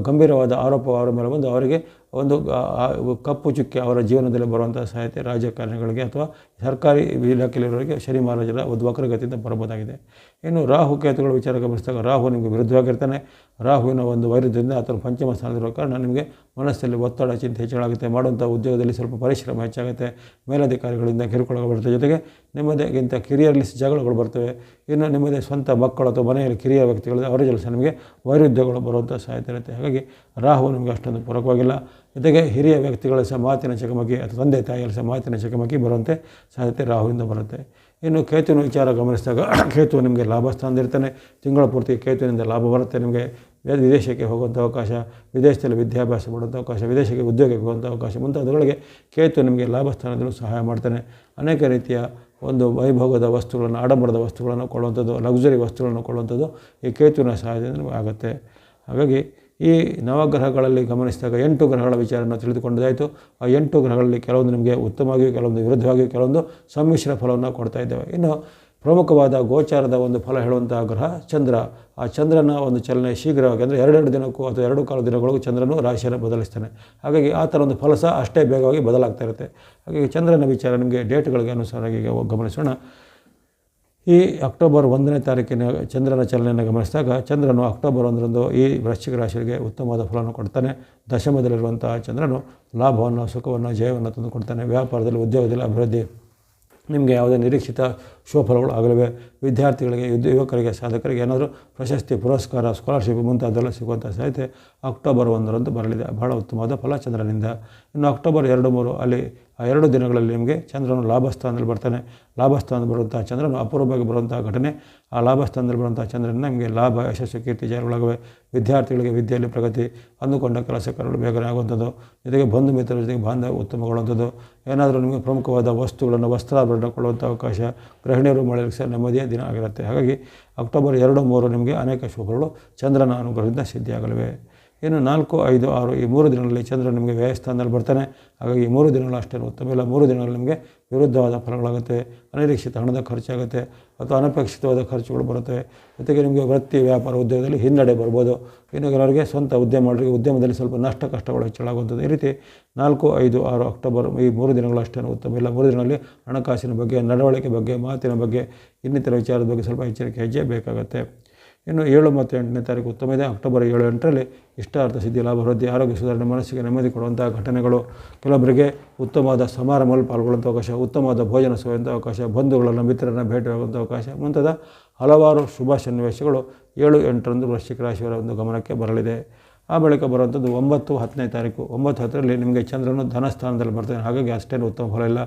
ಗಂಭೀರವಾದ ಆರೋಪ ಅವರ ಮೇಲೆ ಬಂದು ಅವರಿಗೆ ಒಂದು ಕಪ್ಪು ಚುಕ್ಕೆ ಅವರ ಜೀವನದಲ್ಲಿ ಬರುವಂಥ ಸಾಹಿತ್ಯ, ರಾಜಕಾರಣಿಗಳಿಗೆ ಅಥವಾ ಸರ್ಕಾರಿ ಇಲಾಖೆಯಲ್ಲಿರೋರಿಗೆ ಶನಿ ಮಹಾರಾಜರ ಒಂದು ವಕ್ರಗತಿಯಿಂದ ಬರಬಹುದಾಗಿದೆ. ಇನ್ನು ರಾಹು ಕೇತುಗಳ ವಿಚಾರಕ್ಕೆ ಗಮನಿಸಿದಾಗ ರಾಹು ನಿಮಗೆ ವಿರುದ್ಧವಾಗಿರ್ತಾನೆ. ರಾಹುವಿನ ಒಂದು ವೈರುಧ್ಯದಿಂದ ಆತನ ಪಂಚಮ ಸ್ಥಾನದಲ್ಲಿರೋ ಕಾರಣ ನಿಮಗೆ ಮನಸ್ಸಲ್ಲಿ ಒತ್ತಡ, ಚಿಂತೆ ಹೆಚ್ಚಳಾಗುತ್ತೆ. ಮಾಡುವಂಥ ಉದ್ಯೋಗದಲ್ಲಿ ಸ್ವಲ್ಪ ಪರಿಶ್ರಮ ಹೆಚ್ಚಾಗುತ್ತೆ. ಮೇಲಧಿಕಾರಿಗಳಿಂದ ಕಿರುಕುಳ ಬರುತ್ತೆ. ಜೊತೆಗೆ ನಿಮ್ಮದೇಗಿಂತ ಕಿರಿಯರಲ್ಲಿ ಜಗಳಗಳು ಬರ್ತವೆ. ಇನ್ನು ನಿಮ್ಮದೇ ಸ್ವಂತ ಮಕ್ಕಳು ಅಥವಾ ಮನೆಯಲ್ಲಿ ಕಿರಿಯ ವ್ಯಕ್ತಿಗಳು ಅವರ ಜಲಸ ನಿಮಗೆ ವೈರುದ್ಯಗಳು ಬರುವಂಥ ಸಾಧ್ಯತೆ ಇರುತ್ತೆ. ಹಾಗಾಗಿ ರಾಹು ನಿಮಗೆ ಅಷ್ಟೊಂದು ಪೂರಕವಾಗಿಲ್ಲ. ಜೊತೆಗೆ ಹಿರಿಯ ವ್ಯಕ್ತಿಗಳ ಸಹ ಮಾತಿನ ಚಕಮಕಿ ಅಥವಾ ತಂದೆ ತಾಯಿಯಲ್ಲಿ ಸಹ ಮಾತಿನ ಚಕಮಕಿ ಬರುವಂತೆ ಸಾಧ್ಯತೆ ರಾಹುವಿಂದ ಬರುತ್ತೆ. ಇನ್ನು ಕೇತುವಿನ ವಿಚಾರ ಗಮನಿಸಿದಾಗ (clears throat) ಕೇತು ನಿಮಗೆ ಲಾಭ ಸ್ಥಾನದಿರ್ತಾನೆ ತಿಂಗಳ ಪೂರ್ತಿ ಕೇತುವಿನಿಂದ ಲಾಭ ಬರುತ್ತೆ ನಿಮಗೆ. ವಿದೇಶಕ್ಕೆ ಹೋಗುವಂಥ ಅವಕಾಶ, ವಿದೇಶದಲ್ಲಿ ವಿದ್ಯಾಭ್ಯಾಸ ಮಾಡುವಂಥ ಅವಕಾಶ, ವಿದೇಶಕ್ಕೆ ಉದ್ಯೋಗಕ್ಕೆ ಹೋಗುವಂಥ ಅವಕಾಶ ಮುಂತಾದವುಗಳಿಗೆ ಕೇತು ನಿಮಗೆ ಲಾಭ ಸ್ಥಾನದಲ್ಲೂ ಸಹಾಯ ಮಾಡ್ತಾನೆ. ಅನೇಕ ರೀತಿಯ ಒಂದು ವೈಭವದ ವಸ್ತುಗಳನ್ನು, ಆಡಂಬರದ ವಸ್ತುಗಳನ್ನು ಕೊಳ್ಳುವಂಥದ್ದು, ಲಕ್ಸುರಿ ವಸ್ತುಗಳನ್ನು ಕೊಳ್ಳುವಂಥದ್ದು ಈ ಕೇತುವಿನ ಸಹಾಯದಿಂದ ನಮಗೆ ಆಗುತ್ತೆ. ಹಾಗಾಗಿ ಈ ನವಗ್ರಹಗಳಲ್ಲಿ ಗಮನಿಸಿದಾಗ ಎಂಟು ಗ್ರಹಗಳ ವಿಚಾರವನ್ನು ತಿಳಿದುಕೊಂಡದಾಯಿತು. ಆ ಎಂಟು ಗ್ರಹಗಳಲ್ಲಿ ಕೆಲವೊಂದು ನಿಮಗೆ ಉತ್ತಮವಾಗಿಯೂ, ಕೆಲವೊಂದು ವಿರುದ್ಧವಾಗಿಯೂ, ಕೆಲವೊಂದು ಸಮ್ಮಿಶ್ರ ಫಲವನ್ನು ಕೊಡ್ತಾ ಇದ್ದೇವೆ. ಇನ್ನು ಪ್ರಮುಖವಾದ ಗೋಚಾರದ ಒಂದು ಫಲ ಹೇಳುವಂತಹ ಗ್ರಹ ಚಂದ್ರ. ಆ ಚಂದ್ರನ ಒಂದು ಚಲನೆ ಶೀಘ್ರವಾಗಿ ಅಂದರೆ ಎರಡೆರಡು ದಿನಕ್ಕೂ ಅಥವಾ ಎರಡು ಕಾಲ ದಿನಗಳಿಗೂ ಚಂದ್ರನು ರಾಶಿಯನ್ನು ಬದಲಿಸ್ತಾನೆ. ಹಾಗಾಗಿ ಆ ಥರ ಒಂದು ಫಲ ಸಹ ಅಷ್ಟೇ ಬೇಗವಾಗಿ ಬದಲಾಗ್ತಾ ಇರುತ್ತೆ. ಹಾಗಾಗಿ ಚಂದ್ರನ ವಿಚಾರ ನಿಮಗೆ ಡೇಟ್ಗಳಿಗೆ ಅನುಸಾರವಾಗಿ ಈಗ ಗಮನಿಸೋಣ. ಈ ಅಕ್ಟೋಬರ್ ಒಂದನೇ ತಾರೀಕಿನ ಚಂದ್ರನ ಚಲನೆಯನ್ನು ಗಮನಿಸಿದಾಗ ಚಂದ್ರನು ಅಕ್ಟೋಬರ್ ಒಂದರಂದು ಈ ವೃಶ್ಚಿಕ ರಾಶಿಗೆ ಉತ್ತಮವಾದ ಫಲವನ್ನು ಕೊಡ್ತಾನೆ. ದಶಮದಲ್ಲಿರುವಂತಹ ಚಂದ್ರನು ಲಾಭವನ್ನು, ಸುಖವನ್ನು, ಜಯವನ್ನು ತಂದುಕೊಡ್ತಾನೆ. ವ್ಯಾಪಾರದಲ್ಲಿ, ಉದ್ಯೋಗದಲ್ಲಿ ಅಭಿವೃದ್ಧಿ ನಿಮಗೆ ಯಾವುದೇ ನಿರೀಕ್ಷಿತ ಶೋಫಲಗಳು ಆಗಲಿವೆ, ವಿದ್ಯಾರ್ಥಿಗಳಿಗೆ ಯುವಕರಿಗೆ, ಸಾಧಕರಿಗೆ ಏನಾದರೂ ಪ್ರಶಸ್ತಿ, ಪುರಸ್ಕಾರ ಸ್ಕಾಲರ್ಶಿಪ್ ಮುಂತಾದೆಲ್ಲ ಸಿಗುವಂಥ ಸಾಧ್ಯತೆ ಅಕ್ಟೋಬರ್ ಒಂದರಂದು ಬರಲಿದೆ. ಬಹಳ ಉತ್ತಮವಾದ ಫಲ ಚಂದ್ರನಿಂದ. ಇನ್ನು ಅಕ್ಟೋಬರ್ ಎರಡು ಮೂರು ಅಲ್ಲಿ ಆ ಎರಡು ದಿನಗಳಲ್ಲಿ ನಿಮಗೆ ಚಂದ್ರನು ಲಾಭಸ್ಥಾನದಲ್ಲಿ ಬರ್ತಾನೆ. ಲಾಭಸ್ಥಾನದಲ್ಲಿ ಬರುವಂಥ ಚಂದ್ರನು ಅಪೂರ್ವವಾಗಿ ಬರುವಂಥ ಘಟನೆ. ಆ ಲಾಭಸ್ಥಾನದಲ್ಲಿ ಬರುವಂಥ ಚಂದ್ರನ ನಿಮಗೆ ಲಾಭ, ಯಶಸ್ಸು, ಕೀರ್ತಿ, ಜಯಗಳಾಗವೆ. ವಿದ್ಯಾರ್ಥಿಗಳಿಗೆ ವಿದ್ಯೆಯಲ್ಲಿ ಪ್ರಗತಿ ಅಂದುಕೊಂಡ ಕೆಲಸ ಕಾರ್ಯಗಳು ಬೇಗನೆ ಆಗುವಂಥದ್ದು. ಜೊತೆಗೆ ಬಂಧು ಮಿತ್ರರ ಜೊತೆಗೆ ಬಾಂಧವ್ಯ ಉತ್ತಮಗೊಳ್ಳುವಂಥದ್ದು. ಏನಾದರೂ ನಿಮಗೆ ಪ್ರಮುಖವಾದ ವಸ್ತುಗಳನ್ನು, ವಸ್ತ್ರಾಭರಣ ಕೊಡುವಂಥ ಅವಕಾಶ ಗೃಹಿಣಿಯರು ಮಳೆಯಲ್ಲಿ ಸಹ ನೆಮ್ಮದಿಯ ದಿನ ಆಗಿರುತ್ತೆ. ಹಾಗಾಗಿ ಅಕ್ಟೋಬರ್ ಎರಡು ಮೂರು ನಿಮಗೆ ಅನೇಕ ಶುಭಗಳು. ಚಂದ್ರನ ಅನುಗ್ರಹದಿಂದ ಸಿದ್ಧಿಯಾಗಲಿವೆ. ಇನ್ನು ನಾಲ್ಕು, ಐದು, ಆರು ಈ ಮೂರು ದಿನಗಳಲ್ಲಿ ಚಂದ್ರ ನಿಮಗೆ ವ್ಯಯಸ್ಥಾನದಲ್ಲಿ ಬರ್ತಾನೆ. ಹಾಗಾಗಿ ಈ ಮೂರು ದಿನಗಳು ಅಷ್ಟೇ ಉತ್ತಮ. ಇಲ್ಲ, ಮೂರು ದಿನಗಳು ನಿಮಗೆ ವಿರುದ್ಧವಾದ ಫಲಗಳಾಗುತ್ತೆ. ಅನಿರೀಕ್ಷಿತ ಹಣದ ಖರ್ಚಾಗುತ್ತೆ. ಅಥವಾ ಅನಪೇಕ್ಷಿತವಾದ ಖರ್ಚುಗಳು ಬರುತ್ತೆ. ಜೊತೆಗೆ ನಿಮಗೆ ವೃತ್ತಿ, ವ್ಯಾಪಾರ, ಉದ್ಯೋಗದಲ್ಲಿ ಹಿನ್ನಡೆ ಬರ್ಬೋದು. ಇನ್ನು ಕೆಲವರಿಗೆ ಸ್ವಂತ ಉದ್ಯಮ ಮಾಡೋರಿಗೆ ಉದ್ಯಮದಲ್ಲಿ ಸ್ವಲ್ಪ ನಷ್ಟ ಕಷ್ಟಗಳು ಹೆಚ್ಚಳಾಗುವಂಥದ್ದು. ಈ ರೀತಿ ನಾಲ್ಕು, ಐದು, ಆರು ಅಕ್ಟೋಬರ್ ಈ ಮೂರು ದಿನಗಳು ಅಷ್ಟೇ ಉತ್ತಮ. ಇಲ್ಲ, ಮೂರು ದಿನಗಳಲ್ಲಿ ಹಣಕಾಸಿನ ಬಗ್ಗೆ, ನಡವಳಿಕೆ ಬಗ್ಗೆ, ಮಾತಿನ ಬಗ್ಗೆ, ಇನ್ನಿತರ ವಿಚಾರದ ಬಗ್ಗೆ ಸ್ವಲ್ಪ ಎಚ್ಚರಿಕೆ ಹೆಜ್ಜೆ ಬೇಕಾಗುತ್ತೆ. ಇನ್ನು ಏಳು ಮತ್ತು ಎಂಟನೇ ತಾರೀಕು ಉತ್ತಮ ಇದೆ. ಅಕ್ಟೋಬರ್ ಏಳು ಎಂಟರಲ್ಲಿ ಇಷ್ಟಾರ್ಥ ಸಿದ್ಧಿ, ಲಾಭ, ವೃದ್ಧಿ, ಆರೋಗ್ಯ ಸುಧಾರಣೆ, ಮನಸ್ಸಿಗೆ ನೆಮ್ಮದಿ ಕೊಡುವಂಥ ಘಟನೆಗಳು. ಕೆಲವೊಬ್ಬರಿಗೆ ಉತ್ತಮವಾದ ಸಮಾರಂಭದಲ್ಲಿ ಪಾಲ್ಗೊಳ್ಳುವಂಥ ಅವಕಾಶ, ಉತ್ತಮವಾದ ಭೋಜನ ಸಿಗುವಂಥ ಅವಕಾಶ, ಬಂಧುಗಳನ್ನು, ಮಿತ್ರರನ್ನು ಭೇಟಿಯಾಗುವಂಥ ಅವಕಾಶ, ಮುಂತಾದ ಹಲವಾರು ಶುಭ ಸನ್ನಿವೇಶಗಳು ಏಳು ಎಂಟರಂದು ವೃಶ್ಚಿಕ ರಾಶಿಯವರ ಒಂದು ಗಮನಕ್ಕೆ ಬರಲಿದೆ. ಆ ಬಳಿಕ ಬರುವಂಥದ್ದು ಒಂಬತ್ತು ಹತ್ತನೇ ತಾರೀಕು. ಒಂಬತ್ತು ಹತ್ತರಲ್ಲಿ ನಿಮಗೆ ಚಂದ್ರನು ಧನಸ್ಥಾನದಲ್ಲಿ ಬರ್ತಾನೆ. ಹಾಗಾಗಿ ಅಷ್ಟೇನು ಉತ್ತಮ ಫಲ ಇಲ್ಲ.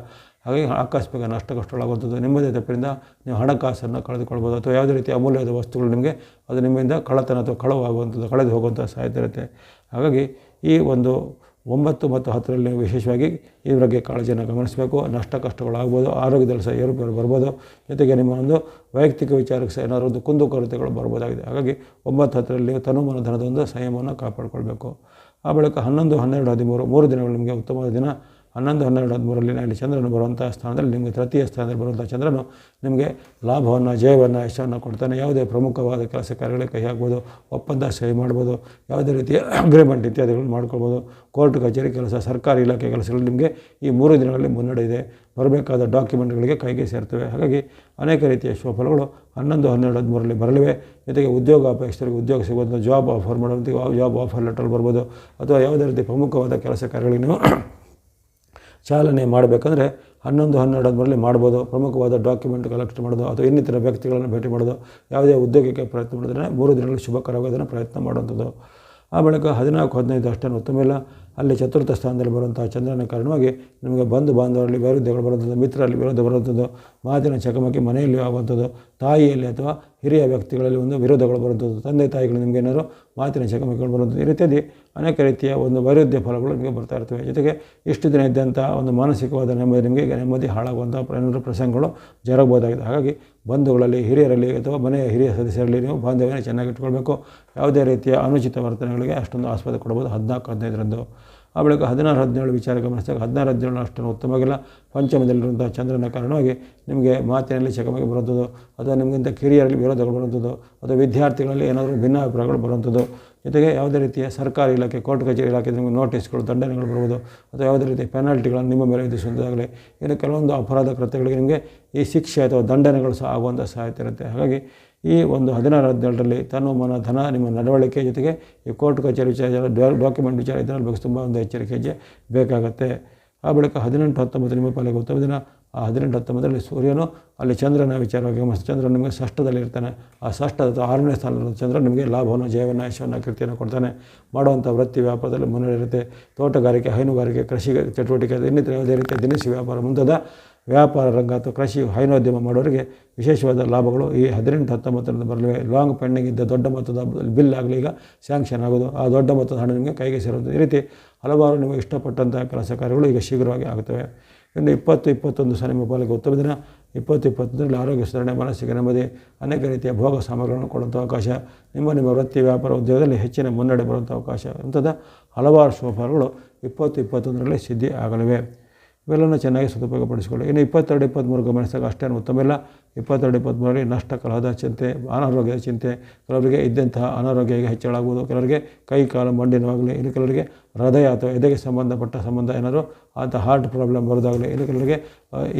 ಹಾಗಾಗಿ ಆಕಸ್ಮಿಕ ನಷ್ಟ ಕಷ್ಟಗಳಾಗುವಂಥದ್ದು ನಿಮ್ಮದೇ ತಪ್ಪಿನಿಂದ ನೀವು ಹಣಕಾಸನ್ನು ಕಳೆದುಕೊಳ್ಬೋದು ಅಥವಾ ಯಾವುದೇ ರೀತಿಯ ಅಮೂಲ್ಯವಾದ ವಸ್ತುಗಳು ನಿಮಗೆ ಅದು ನಿಮ್ಮಿಂದ ಕಳ್ಳತನ ಅಥವಾ ಕಳವಾಗುವಂಥದ್ದು ಕಳೆದು ಹೋಗುವಂಥ ಸಾಧ್ಯತೆ ಇರುತ್ತೆ. ಹಾಗಾಗಿ ಈ ಒಂದು ಒಂಬತ್ತು ಮತ್ತು ಹತ್ತರಲ್ಲಿ ನೀವು ವಿಶೇಷವಾಗಿ ಈ ಬಗ್ಗೆ ಕಾಳಜಿಯನ್ನು ಗಮನಿಸಬೇಕು. ನಷ್ಟ ಕಷ್ಟಗಳಾಗ್ಬೋದು ಆರೋಗ್ಯದಲ್ಲಿ ಸಹ ಏರುಪೇರು ಬರ್ಬೋದು. ಜೊತೆಗೆ ನಿಮ್ಮ ಒಂದು ವೈಯಕ್ತಿಕ ವಿಚಾರಕ್ಕೆ ಸಹ ಏನಾದರೂ ಒಂದು ಕುಂದುಕೊರತೆಗಳು ಬರ್ಬೋದಾಗಿದೆ. ಹಾಗಾಗಿ ಒಂಬತ್ತು ಹತ್ತರಲ್ಲಿ ನೀವು ತನುಮನ ಧನದ ಒಂದು ಸಂಯಮವನ್ನು ಕಾಪಾಡಿಕೊಳ್ಬೇಕು. ಆ ಬಳಿಕ ಹನ್ನೊಂದು, ಹನ್ನೆರಡು, ಹದಿಮೂರು, ಮೂರು ದಿನಗಳು ನಿಮಗೆ ಉತ್ತಮವಾದ ದಿನ. ಹನ್ನೊಂದು, ಹನ್ನೆರಡು, ಹದಿಮೂರರಲ್ಲಿ ಇಲ್ಲಿ ಚಂದ್ರನು ಬರುವಂಥ ಸ್ಥಾನದಲ್ಲಿ ನಿಮಗೆ ತೃತೀಯ ಸ್ಥಾನದಲ್ಲಿ ಬರುವಂಥ ಚಂದ್ರನು ನಿಮಗೆ ಲಾಭವನ್ನು, ಜಯವನ್ನು, ಯಶವನ್ನು ಕೊಡ್ತಾನೆ. ಯಾವುದೇ ಪ್ರಮುಖವಾದ ಕೆಲಸ ಕಾರ್ಯಗಳಿಗೆ ಕೈ ಹಾಕ್ಬೋದು, ಒಪ್ಪಂದ ಸಹಿ ಮಾಡ್ಬೋದು, ಯಾವುದೇ ರೀತಿಯ ಅಗ್ರಿಮೆಂಟ್ ಇತ್ಯಾದಿಗಳನ್ನು ಮಾಡ್ಕೊಳ್ಬೋದು. ಕೋರ್ಟ್, ಕಚೇರಿ ಕೆಲಸ, ಸರ್ಕಾರಿ ಇಲಾಖೆ ಕೆಲಸಗಳು ನಿಮಗೆ ಈ ಮೂರು ದಿನಗಳಲ್ಲಿ ಮುನ್ನಡೆ ಇದೆ. ಬರಬೇಕಾದ ಡಾಕ್ಯುಮೆಂಟ್ಗಳಿಗೆ ಕೈಗೆ ಸೇರ್ತವೆ. ಹಾಗಾಗಿ ಅನೇಕ ರೀತಿಯ ಶುಭಫಲಗಳು ಹನ್ನೊಂದು, ಹನ್ನೆರಡು, ಹದಿಮೂರರಲ್ಲಿ ಬರಲಿವೆ. ಜೊತೆಗೆ ಉದ್ಯೋಗ ಅಪೇಕ್ಷರಿಗೆ ಉದ್ಯೋಗ ಸಿಗೋದು ಜಾಬ್ ಆಫರ್ ಮಾಡುವಂಥ ಜಾಬ್ ಆಫರ್ ಲೆಟರ್ ಬರ್ಬೋದು, ಅಥವಾ ಯಾವುದೇ ರೀತಿ ಪ್ರಮುಖವಾದ ಕೆಲಸ ಕಾರ್ಯಗಳಿಗೆ ನೀವು ಚಾಲನೆ ಮಾಡಬೇಕಂದ್ರೆ ಹನ್ನೊಂದು, ಹನ್ನೆರಡು ಹದಿಮೂರರಲ್ಲಿ ಮಾಡ್ಬೋದು. ಪ್ರಮುಖವಾದ ಡಾಕ್ಯುಮೆಂಟ್ ಕಲೆಕ್ಟ್ ಮಾಡೋದು ಅಥವಾ ಇನ್ನಿತರ ವ್ಯಕ್ತಿಗಳನ್ನು ಭೇಟಿ ಮಾಡೋದು. ಯಾವುದೇ ಉದ್ಯೋಗಕ್ಕೆ ಪ್ರಯತ್ನ ಮಾಡಿದ್ರೆ ಮೂರು ದಿನಗಳಲ್ಲಿ ಶುಭಕರವಾಗೋದನ್ನು ಪ್ರಯತ್ನ ಮಾಡುವಂಥದ್ದು. ಆ ಬಳಿಕ ಹದಿನಾಲ್ಕು, ಹದಿನೈದು ಅಷ್ಟನ್ನು ಇಲ್ಲ ಅಲ್ಲಿ ಚತುರ್ಥ ಸ್ಥಾನದಲ್ಲಿ ಬರುವಂತಹ ಚಂದ್ರನ ಕಾರಣವಾಗಿ ನಿಮಗೆ ಬಂಧು ಬಾಂಧವರಲ್ಲಿ ವೈರುಧ್ಯಗಳು ಬರುವಂಥದ್ದು, ಮಿತ್ರರಲ್ಲಿ ವಿರೋಧ ಬರುವಂಥದ್ದು, ಮಾತಿನ ಚಕಮಕಿ ಮನೆಯಲ್ಲಿ ಆಗುವಂಥದ್ದು, ತಾಯಿಯಲ್ಲಿ ಅಥವಾ ಹಿರಿಯ ವ್ಯಕ್ತಿಗಳಲ್ಲಿ ಒಂದು ವಿರೋಧಗಳು ಬರುವಂಥದ್ದು, ತಂದೆ ತಾಯಿಗಳು ನಿಮಗೆ ಏನಾದರು ಮಾತಿನ ಚಕಮಕಿಗಳು ಬರುವಂಥದ್ದು ಈ ರೀತಿಯಲ್ಲಿ ಅನೇಕ ರೀತಿಯ ಒಂದು ವೈರುಧ್ಯ ಫಲಗಳು ನಿಮಗೆ ಬರ್ತಾ ಇರ್ತವೆ. ಜೊತೆಗೆ ಇಷ್ಟು ದಿನ ಇದ್ದಂಥ ಒಂದು ಮಾನಸಿಕವಾದ ನೆಮ್ಮದಿ, ನಿಮಗೆ ನೆಮ್ಮದಿ ಹಾಳಾಗುವಂಥ ಪ್ರಸಂಗಗಳು ಜರಗಬಹುದಾಗಿದೆ. ಹಾಗಾಗಿ ಬಂಧುಗಳಲ್ಲಿ, ಹಿರಿಯರಲ್ಲಿ ಅಥವಾ ಮನೆಯ ಹಿರಿಯ ಸದಸ್ಯರಲ್ಲಿ ನೀವು ಬಾಂಧವ್ಯನ ಚೆನ್ನಾಗಿ ಇಟ್ಕೊಳ್ಬೇಕು. ಯಾವುದೇ ರೀತಿಯ ಅನುಚಿತ ವರ್ತನೆಗಳಿಗೆ ಅಷ್ಟೊಂದು ಆಸ್ಪದ ಕೊಡ್ಬೋದು. ಹದಿನಾಲ್ಕು, ಹದಿನೈದರಂದು. ಆ ಬಳಿಕ ಹದಿನಾರು, ಹದಿನೇಳು ವಿಚಾರ ಗಮನಿಸಿದಾಗ ಹದಿನಾರು, ಹದಿನೇಳು ಅಷ್ಟೊಂದು ಉತ್ತಮವಾಗಿಲ್ಲ. ಪಂಚಮದಲ್ಲಿರುವಂಥ ಚಂದ್ರನ ಕಾರಣವಾಗಿ ನಿಮಗೆ ಮಾತಿನಲ್ಲಿ ಚಕಮಕಿ ಬರುವಂಥದ್ದು, ಅಥವಾ ನಿಮಗಿಂತ ಕಿರಿಯರಲ್ಲಿ ವಿರೋಧಗಳು ಬರುವಂಥದ್ದು, ಅಥವಾ ವಿದ್ಯಾರ್ಥಿಗಳಲ್ಲಿ ಏನಾದರೂ ಭಿನ್ನಾಭಿಪ್ರಾಯಗಳು ಬರುವಂಥದ್ದು. ಜೊತೆಗೆ ಯಾವುದೇ ರೀತಿಯ ಸರ್ಕಾರಿ ಇಲಾಖೆ, ಕೋರ್ಟ್ ಕಚೇರಿ ಇಲಾಖೆ ನಿಮಗೆ ನೋಟಿಸ್ಗಳು, ದಂಡನೆಗಳು ಬರ್ಬೋದು ಅಥವಾ ಯಾವುದೇ ರೀತಿಯ ಪೆನಾಲ್ಟಿಗಳನ್ನು ನಿಮ್ಮ ಮೇಲೆ ವಿಧಿಸುವುದಾಗಲಿ ಇನ್ನು ಕೆಲವೊಂದು ಅಪರಾಧ ಕೃತ್ಯಗಳಿಗೆ ನಿಮಗೆ ಈ ಶಿಕ್ಷೆ ಅಥವಾ ದಂಡನೆಗಳು ಸಹ ಆಗುವಂಥ ಸಾಧ್ಯತೆ ಇರುತ್ತೆ. ಹಾಗಾಗಿ ಈ ಒಂದು ಹದಿನಾರು ಹದಿನೇಳರಲ್ಲಿ ತನ್ನ ಮನ, ಧನ, ನಿಮ್ಮ ನಡವಳಿಕೆ ಜೊತೆಗೆ ಈ ಕೋರ್ಟ್ ಕಚೇರಿ ವಿಚಾರ ಡಾಕ್ಯುಮೆಂಟ್ ವಿಚಾರ ಇದರಲ್ಲಿ ಬಗ್ಗೆ ತುಂಬ ಒಂದು ಎಚ್ಚರಿಕೆ ಹೆಜ್ಜೆ ಬೇಕಾಗುತ್ತೆ. ಆ ಬಳಿಕ ಹದಿನೆಂಟು, ಹತ್ತೊಂಬತ್ತು ನಿಮ್ಮ ಪಾಲಿಗೆ ಉತ್ತಮ ದಿನ ಆ ಹದಿನೆಂಟು, ಹತ್ತೊಂಬತ್ತರಲ್ಲಿ ಸೂರ್ಯನು, ಅಲ್ಲಿ ಚಂದ್ರನ ವಿಚಾರವಾಗಿ ಚಂದ್ರ ನಿಮಗೆ ಷಷ್ಠದಲ್ಲಿ ಇರ್ತಾನೆ. ಆ ಷಷ್ಠ ಅಥವಾ ಆರನೇ ಸ್ಥಾನದಲ್ಲಿ ಚಂದ್ರ ನಿಮಗೆ ಲಾಭವನ್ನು, ಜಯವನ್ನು ಯಶವನ್ನು ಕೀರ್ತಿಯನ್ನು ಕೊಡ್ತಾನೆ. ಮಾಡುವಂಥ ವೃತ್ತಿ ವ್ಯಾಪಾರದಲ್ಲಿ ಮುನ್ನಡೆ ಇರುತ್ತೆ ತೋಟಗಾರಿಕೆ, ಹೈನುಗಾರಿಕೆ, ಕೃಷಿ ಚಟುವಟಿಕೆ, ಇನ್ನಿತರ ಯಾವುದೇ ರೀತಿಯ ದಿನಸಿ ವ್ಯಾಪಾರ ಮುಂತಾದ ವ್ಯಾಪಾರ ರಂಗ ಅಥವಾ ಕೃಷಿ ಹೈನೋದ್ಯಮ ಮಾಡೋರಿಗೆ ವಿಶೇಷವಾದ ಲಾಭಗಳು ಈ ಹದಿನೆಂಟು ಹತ್ತೊಂಬತ್ತರಿಂದ ಬರಲಿವೆ. ಲಾಂಗ್ ಪೆಂಡಿಂಗ್ ಇದ್ದ ದೊಡ್ಡ ಮೊತ್ತದ ಬಿಲ್ ಆಗಲಿ ಈಗ ಸ್ಯಾಂಕ್ಷನ್ ಆಗೋದು. ಆ ದೊಡ್ಡ ಮೊತ್ತದ ಹಣ ನಿಮಗೆ ಕೈಗೆ ಸೇರೋದು. ಈ ರೀತಿ ಹಲವಾರು ನಿಮಗೆ ಇಷ್ಟಪಟ್ಟಂಥ ಕೆಲಸ ಕಾರ್ಯಗಳು ಈಗ ಶೀಘ್ರವಾಗಿ ಆಗುತ್ತವೆ. ಇನ್ನು ಇಪ್ಪತ್ತು, ಇಪ್ಪತ್ತೊಂದು ಸಹ ನಿಮ್ಮ ಬಾಲಿಗೆ ಉತ್ತಮ ದಿನ. ಇಪ್ಪತ್ತು ಇಪ್ಪತ್ತೊಂದರಲ್ಲಿ ಆರೋಗ್ಯ ಸುಧಾರಣೆ ಮನಸ್ಸಿಗೆ ನೆಮ್ಮದಿ, ಅನೇಕ ರೀತಿಯ ಭೋಗ ಸಾಮಗ್ರಿಗಳನ್ನು ಕೊಡುವಂಥ ಅವಕಾಶ, ನಿಮ್ಮ ನಿಮ್ಮ ವೃತ್ತಿ ವ್ಯಾಪಾರ ಉದ್ಯೋಗದಲ್ಲಿ ಹೆಚ್ಚಿನ ಮುನ್ನಡೆ ಬರುವಂಥ ಅವಕಾಶ. ಇಂಥದ್ದು ಹಲವಾರು ಶುಭಫಲಗಳು ಇಪ್ಪತ್ತು, ಇಪ್ಪತ್ತೊಂದರಲ್ಲಿ ಸಿದ್ಧಿ ಆಗಲಿವೆ. ಇವೆಲ್ಲವನ್ನು ಚೆನ್ನಾಗಿ ಸದುಪಯೋಗಪಡಿಸಿಕೊಳ್ಳಿ. ಇನ್ನು ಇಪ್ಪತ್ತೆರಡು, ಇಪ್ಪತ್ತ್ಮೂರು ಗಮನಿಸಿದಾಗ ಅಷ್ಟೇ ಉತ್ತಮ ಇಲ್ಲ ಇಪ್ಪತ್ತೆರಡು, ಇಪ್ಪತ್ತ್ಮೂರರಲ್ಲಿ ನಷ್ಟ, ಕಲಹದ ಚಿಂತೆ, ಅನಾರೋಗ್ಯದ ಚಿಂತೆ, ಕೆಲವರಿಗೆ ಇದ್ದಂತಹ ಅನಾರೋಗ್ಯ ಈಗ ಹೆಚ್ಚಳಾಗುವುದು ಕೆಲವರಿಗೆ ಕೈ, ಕಾಲು ಮಂಡಿನವಾಗಲಿ, ಇನ್ನು ಕೆಲವರಿಗೆ ಹೃದಯ ಅಥವಾ ಎದೆಗೆ ಸಂಬಂಧಪಟ್ಟ ಸಂಬಂಧ ಏನಾದರೂ ಅಂತ ಹಾರ್ಟ್ ಪ್ರಾಬ್ಲಮ್ ಬರೋದಾಗಲಿ, ಇನ್ನು ಕೆಲವರಿಗೆ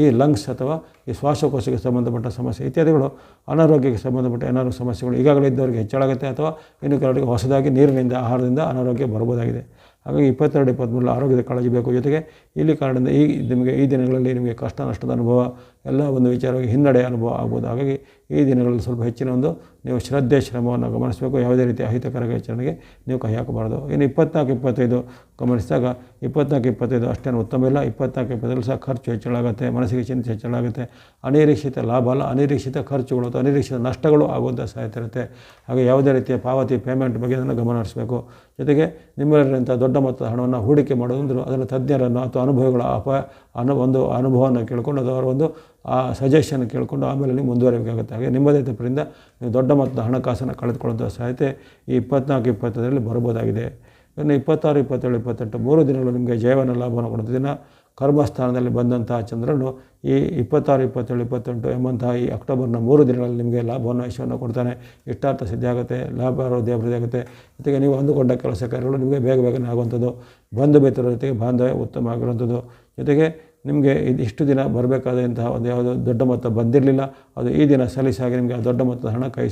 ಈ ಲಂಗ್ಸ್ ಅಥವಾ ಈ ಶ್ವಾಸಕೋಶಕ್ಕೆ ಸಂಬಂಧಪಟ್ಟ ಸಮಸ್ಯೆ ಇತ್ಯಾದಿಗಳು, ಅನಾರೋಗ್ಯಕ್ಕೆ ಸಂಬಂಧಪಟ್ಟ ಏನಾದರೂ ಸಮಸ್ಯೆಗಳು ಈಗಾಗಲೇ ಇದ್ದವರಿಗೆ ಹೆಚ್ಚಳಾಗುತ್ತೆ ಅಥವಾ ಇನ್ನು ಕೆಲವರಿಗೆ ಹೊಸದಾಗಿ ನೀರಿನಿಂದ, ಆಹಾರದಿಂದ ಅನಾರೋಗ್ಯ ಬರ್ಬೋದಾಗಿದೆ ಹಾಗಾಗಿ ಇಪ್ಪತ್ತೆರಡು ಇಪ್ಪತ್ತ್ಮೂರು ಆರೋಗ್ಯದ ಕಾಳಜಿ ಬೇಕು. ಜೊತೆಗೆ ಇಲ್ಲಿ ಕಾರಣದಿಂದ ಈ ನಿಮಗೆ ಈ ದಿನಗಳಲ್ಲಿ ನಿಮಗೆ ಕಷ್ಟ, ನಷ್ಟದ ಅನುಭವ, ಎಲ್ಲ ಒಂದು ವಿಚಾರವಾಗಿ ಹಿನ್ನಡೆ ಅನುಭವ ಆಗ್ಬೋದು. ಹಾಗಾಗಿ ಈ ದಿನಗಳಲ್ಲಿ ಸ್ವಲ್ಪ ಹೆಚ್ಚಿನ ಒಂದು ನೀವು ಶ್ರದ್ಧೆ, ಶ್ರಮವನ್ನು ಗಮನಿಸಬೇಕು. ಯಾವುದೇ ರೀತಿಯ ಅಹಿತಕರ ಆಚರಣೆಗೆ ನೀವು ಕೈ ಹಾಕಬಾರ್ದು. ಇನ್ನು ಇಪ್ಪತ್ನಾಲ್ಕು, ಇಪ್ಪತ್ತೈದು ಗಮನಿಸಿದಾಗ ಇಪ್ಪತ್ನಾಲ್ಕು, ಇಪ್ಪತ್ತೈದು ಅಷ್ಟೇನು ಉತ್ತಮ ಇಲ್ಲ. ಇಪ್ಪತ್ನಾಲ್ಕು ಇಪ್ಪತ್ತೈದು ಸಹ ಖರ್ಚು ಹೆಚ್ಚಳಾಗುತ್ತೆ ಮನಸ್ಸಿಗೆ ಚಿಂತೆ ಹೆಚ್ಚಳಾಗುತ್ತೆ ಅನಿರೀಕ್ಷಿತ ಲಾಭ ಅಲ್ಲ, ಅನಿರೀಕ್ಷಿತ ಖರ್ಚುಗಳು ಅಥವಾ ಅನಿರೀಕ್ಷಿತ ನಷ್ಟಗಳು ಆಗುವಂಥ ಸಾಧ್ಯತೆ ಇರುತ್ತೆ. ಹಾಗೆ ಯಾವುದೇ ರೀತಿಯ ಪಾವತಿ ಪೇಮೆಂಟ್ ಬಗ್ಗೆ ಅದನ್ನು ಗಮನ ಹರಿಸಬೇಕು. ಜೊತೆಗೆ ನಿಮ್ಮಲ್ಲಿರುವಂಥ ದೊಡ್ಡ ಮೊತ್ತದ ಹಣವನ್ನು ಹೂಡಿಕೆ ಮಾಡೋದಂದ್ರೆ ಅದನ್ನು ತಜ್ಞರನ್ನು ಅಥವಾ ಅನುಭವಗಳ ಅಪ ಅನು ಒಂದು ಅನುಭವವನ್ನು ಕೇಳಿಕೊಂಡು ಅದರ ಒಂದು, ಆ ಸಜೆಷನ್ ಕೇಳಿಕೊಂಡು ಆಮೇಲೆ ನೀವು ಮುಂದುವರಿಬೇಕಾಗುತ್ತೆ. ಹಾಗೆ ನಿಮ್ಮದೇ ತಪ್ಪರಿಂದ ನೀವು ದೊಡ್ಡ ಮೊತ್ತದ ಹಣಕಾಸನ್ನು ಕಳೆದುಕೊಳ್ಳುವಂಥ ಸಾಧ್ಯತೆ ಈ ಇಪ್ಪತ್ನಾಲ್ಕು, ಇಪ್ಪತ್ತೈದರಲ್ಲಿ ಬರ್ಬೋದಾಗಿದೆ ಇನ್ನು ಇಪ್ಪತ್ತಾರು, ಇಪ್ಪತ್ತೇಳು, ಇಪ್ಪತ್ತೆಂಟು ಮೂರು ದಿನಗಳು ನಿಮಗೆ ಜೈವನ ಲಾಭವನ್ನು ಕೊಡುತ್ತಿದ್ದ ದಿನ. ಕರ್ಮಸ್ಥಾನದಲ್ಲಿ ಬಂದಂತಹ ಚಂದ್ರನು ಈ ಇಪ್ಪತ್ತಾರು, ಇಪ್ಪತ್ತೇಳು, ಇಪ್ಪತ್ತೆಂಟು ಎಂಬಂತಹ ಈ ಅಕ್ಟೋಬರ್ನ ಮೂರು ದಿನಗಳಲ್ಲಿ ನಿಮಗೆ ಲಾಭವನ್ನು, ಯಶವನ್ನು ಕೊಡ್ತಾನೆ. ಇಷ್ಟಾರ್ಥ ಸಿದ್ಧಿಯಾಗುತ್ತೆ ಲಾಭ, ಆರೋಗ್ಯ ಅಭಿವೃದ್ಧಿ ಆಗುತ್ತೆ. ಜೊತೆಗೆ ನೀವು ಅಂದುಕೊಂಡ ಕೆಲಸ ಕಾರ್ಯಗಳು ನಿಮಗೆ ಬೇಗ ಬೇಗನೆ ಆಗುವಂಥದ್ದು. ಬಂಧು ಬೇತರ ಜೊತೆಗೆ ಬಾಂಧವ್ಯ ಉತ್ತಮ ಆಗಿರುವಂಥದ್ದು. ಜೊತೆಗೆ ನಿಮಗೆ ಇದು ಇಷ್ಟು ದಿನ ಬರಬೇಕಾದಂತಹ ಒಂದು ಯಾವುದೋ ದೊಡ್ಡ ಮೊತ್ತ ಬಂದಿರಲಿಲ್ಲ. ಅದು ಈ ದಿನ ಸಲೀಸಾಗಿ ನಿಮಗೆ ಆ ದೊಡ್ಡ ಮೊತ್ತದ ಹಣ ಕೈ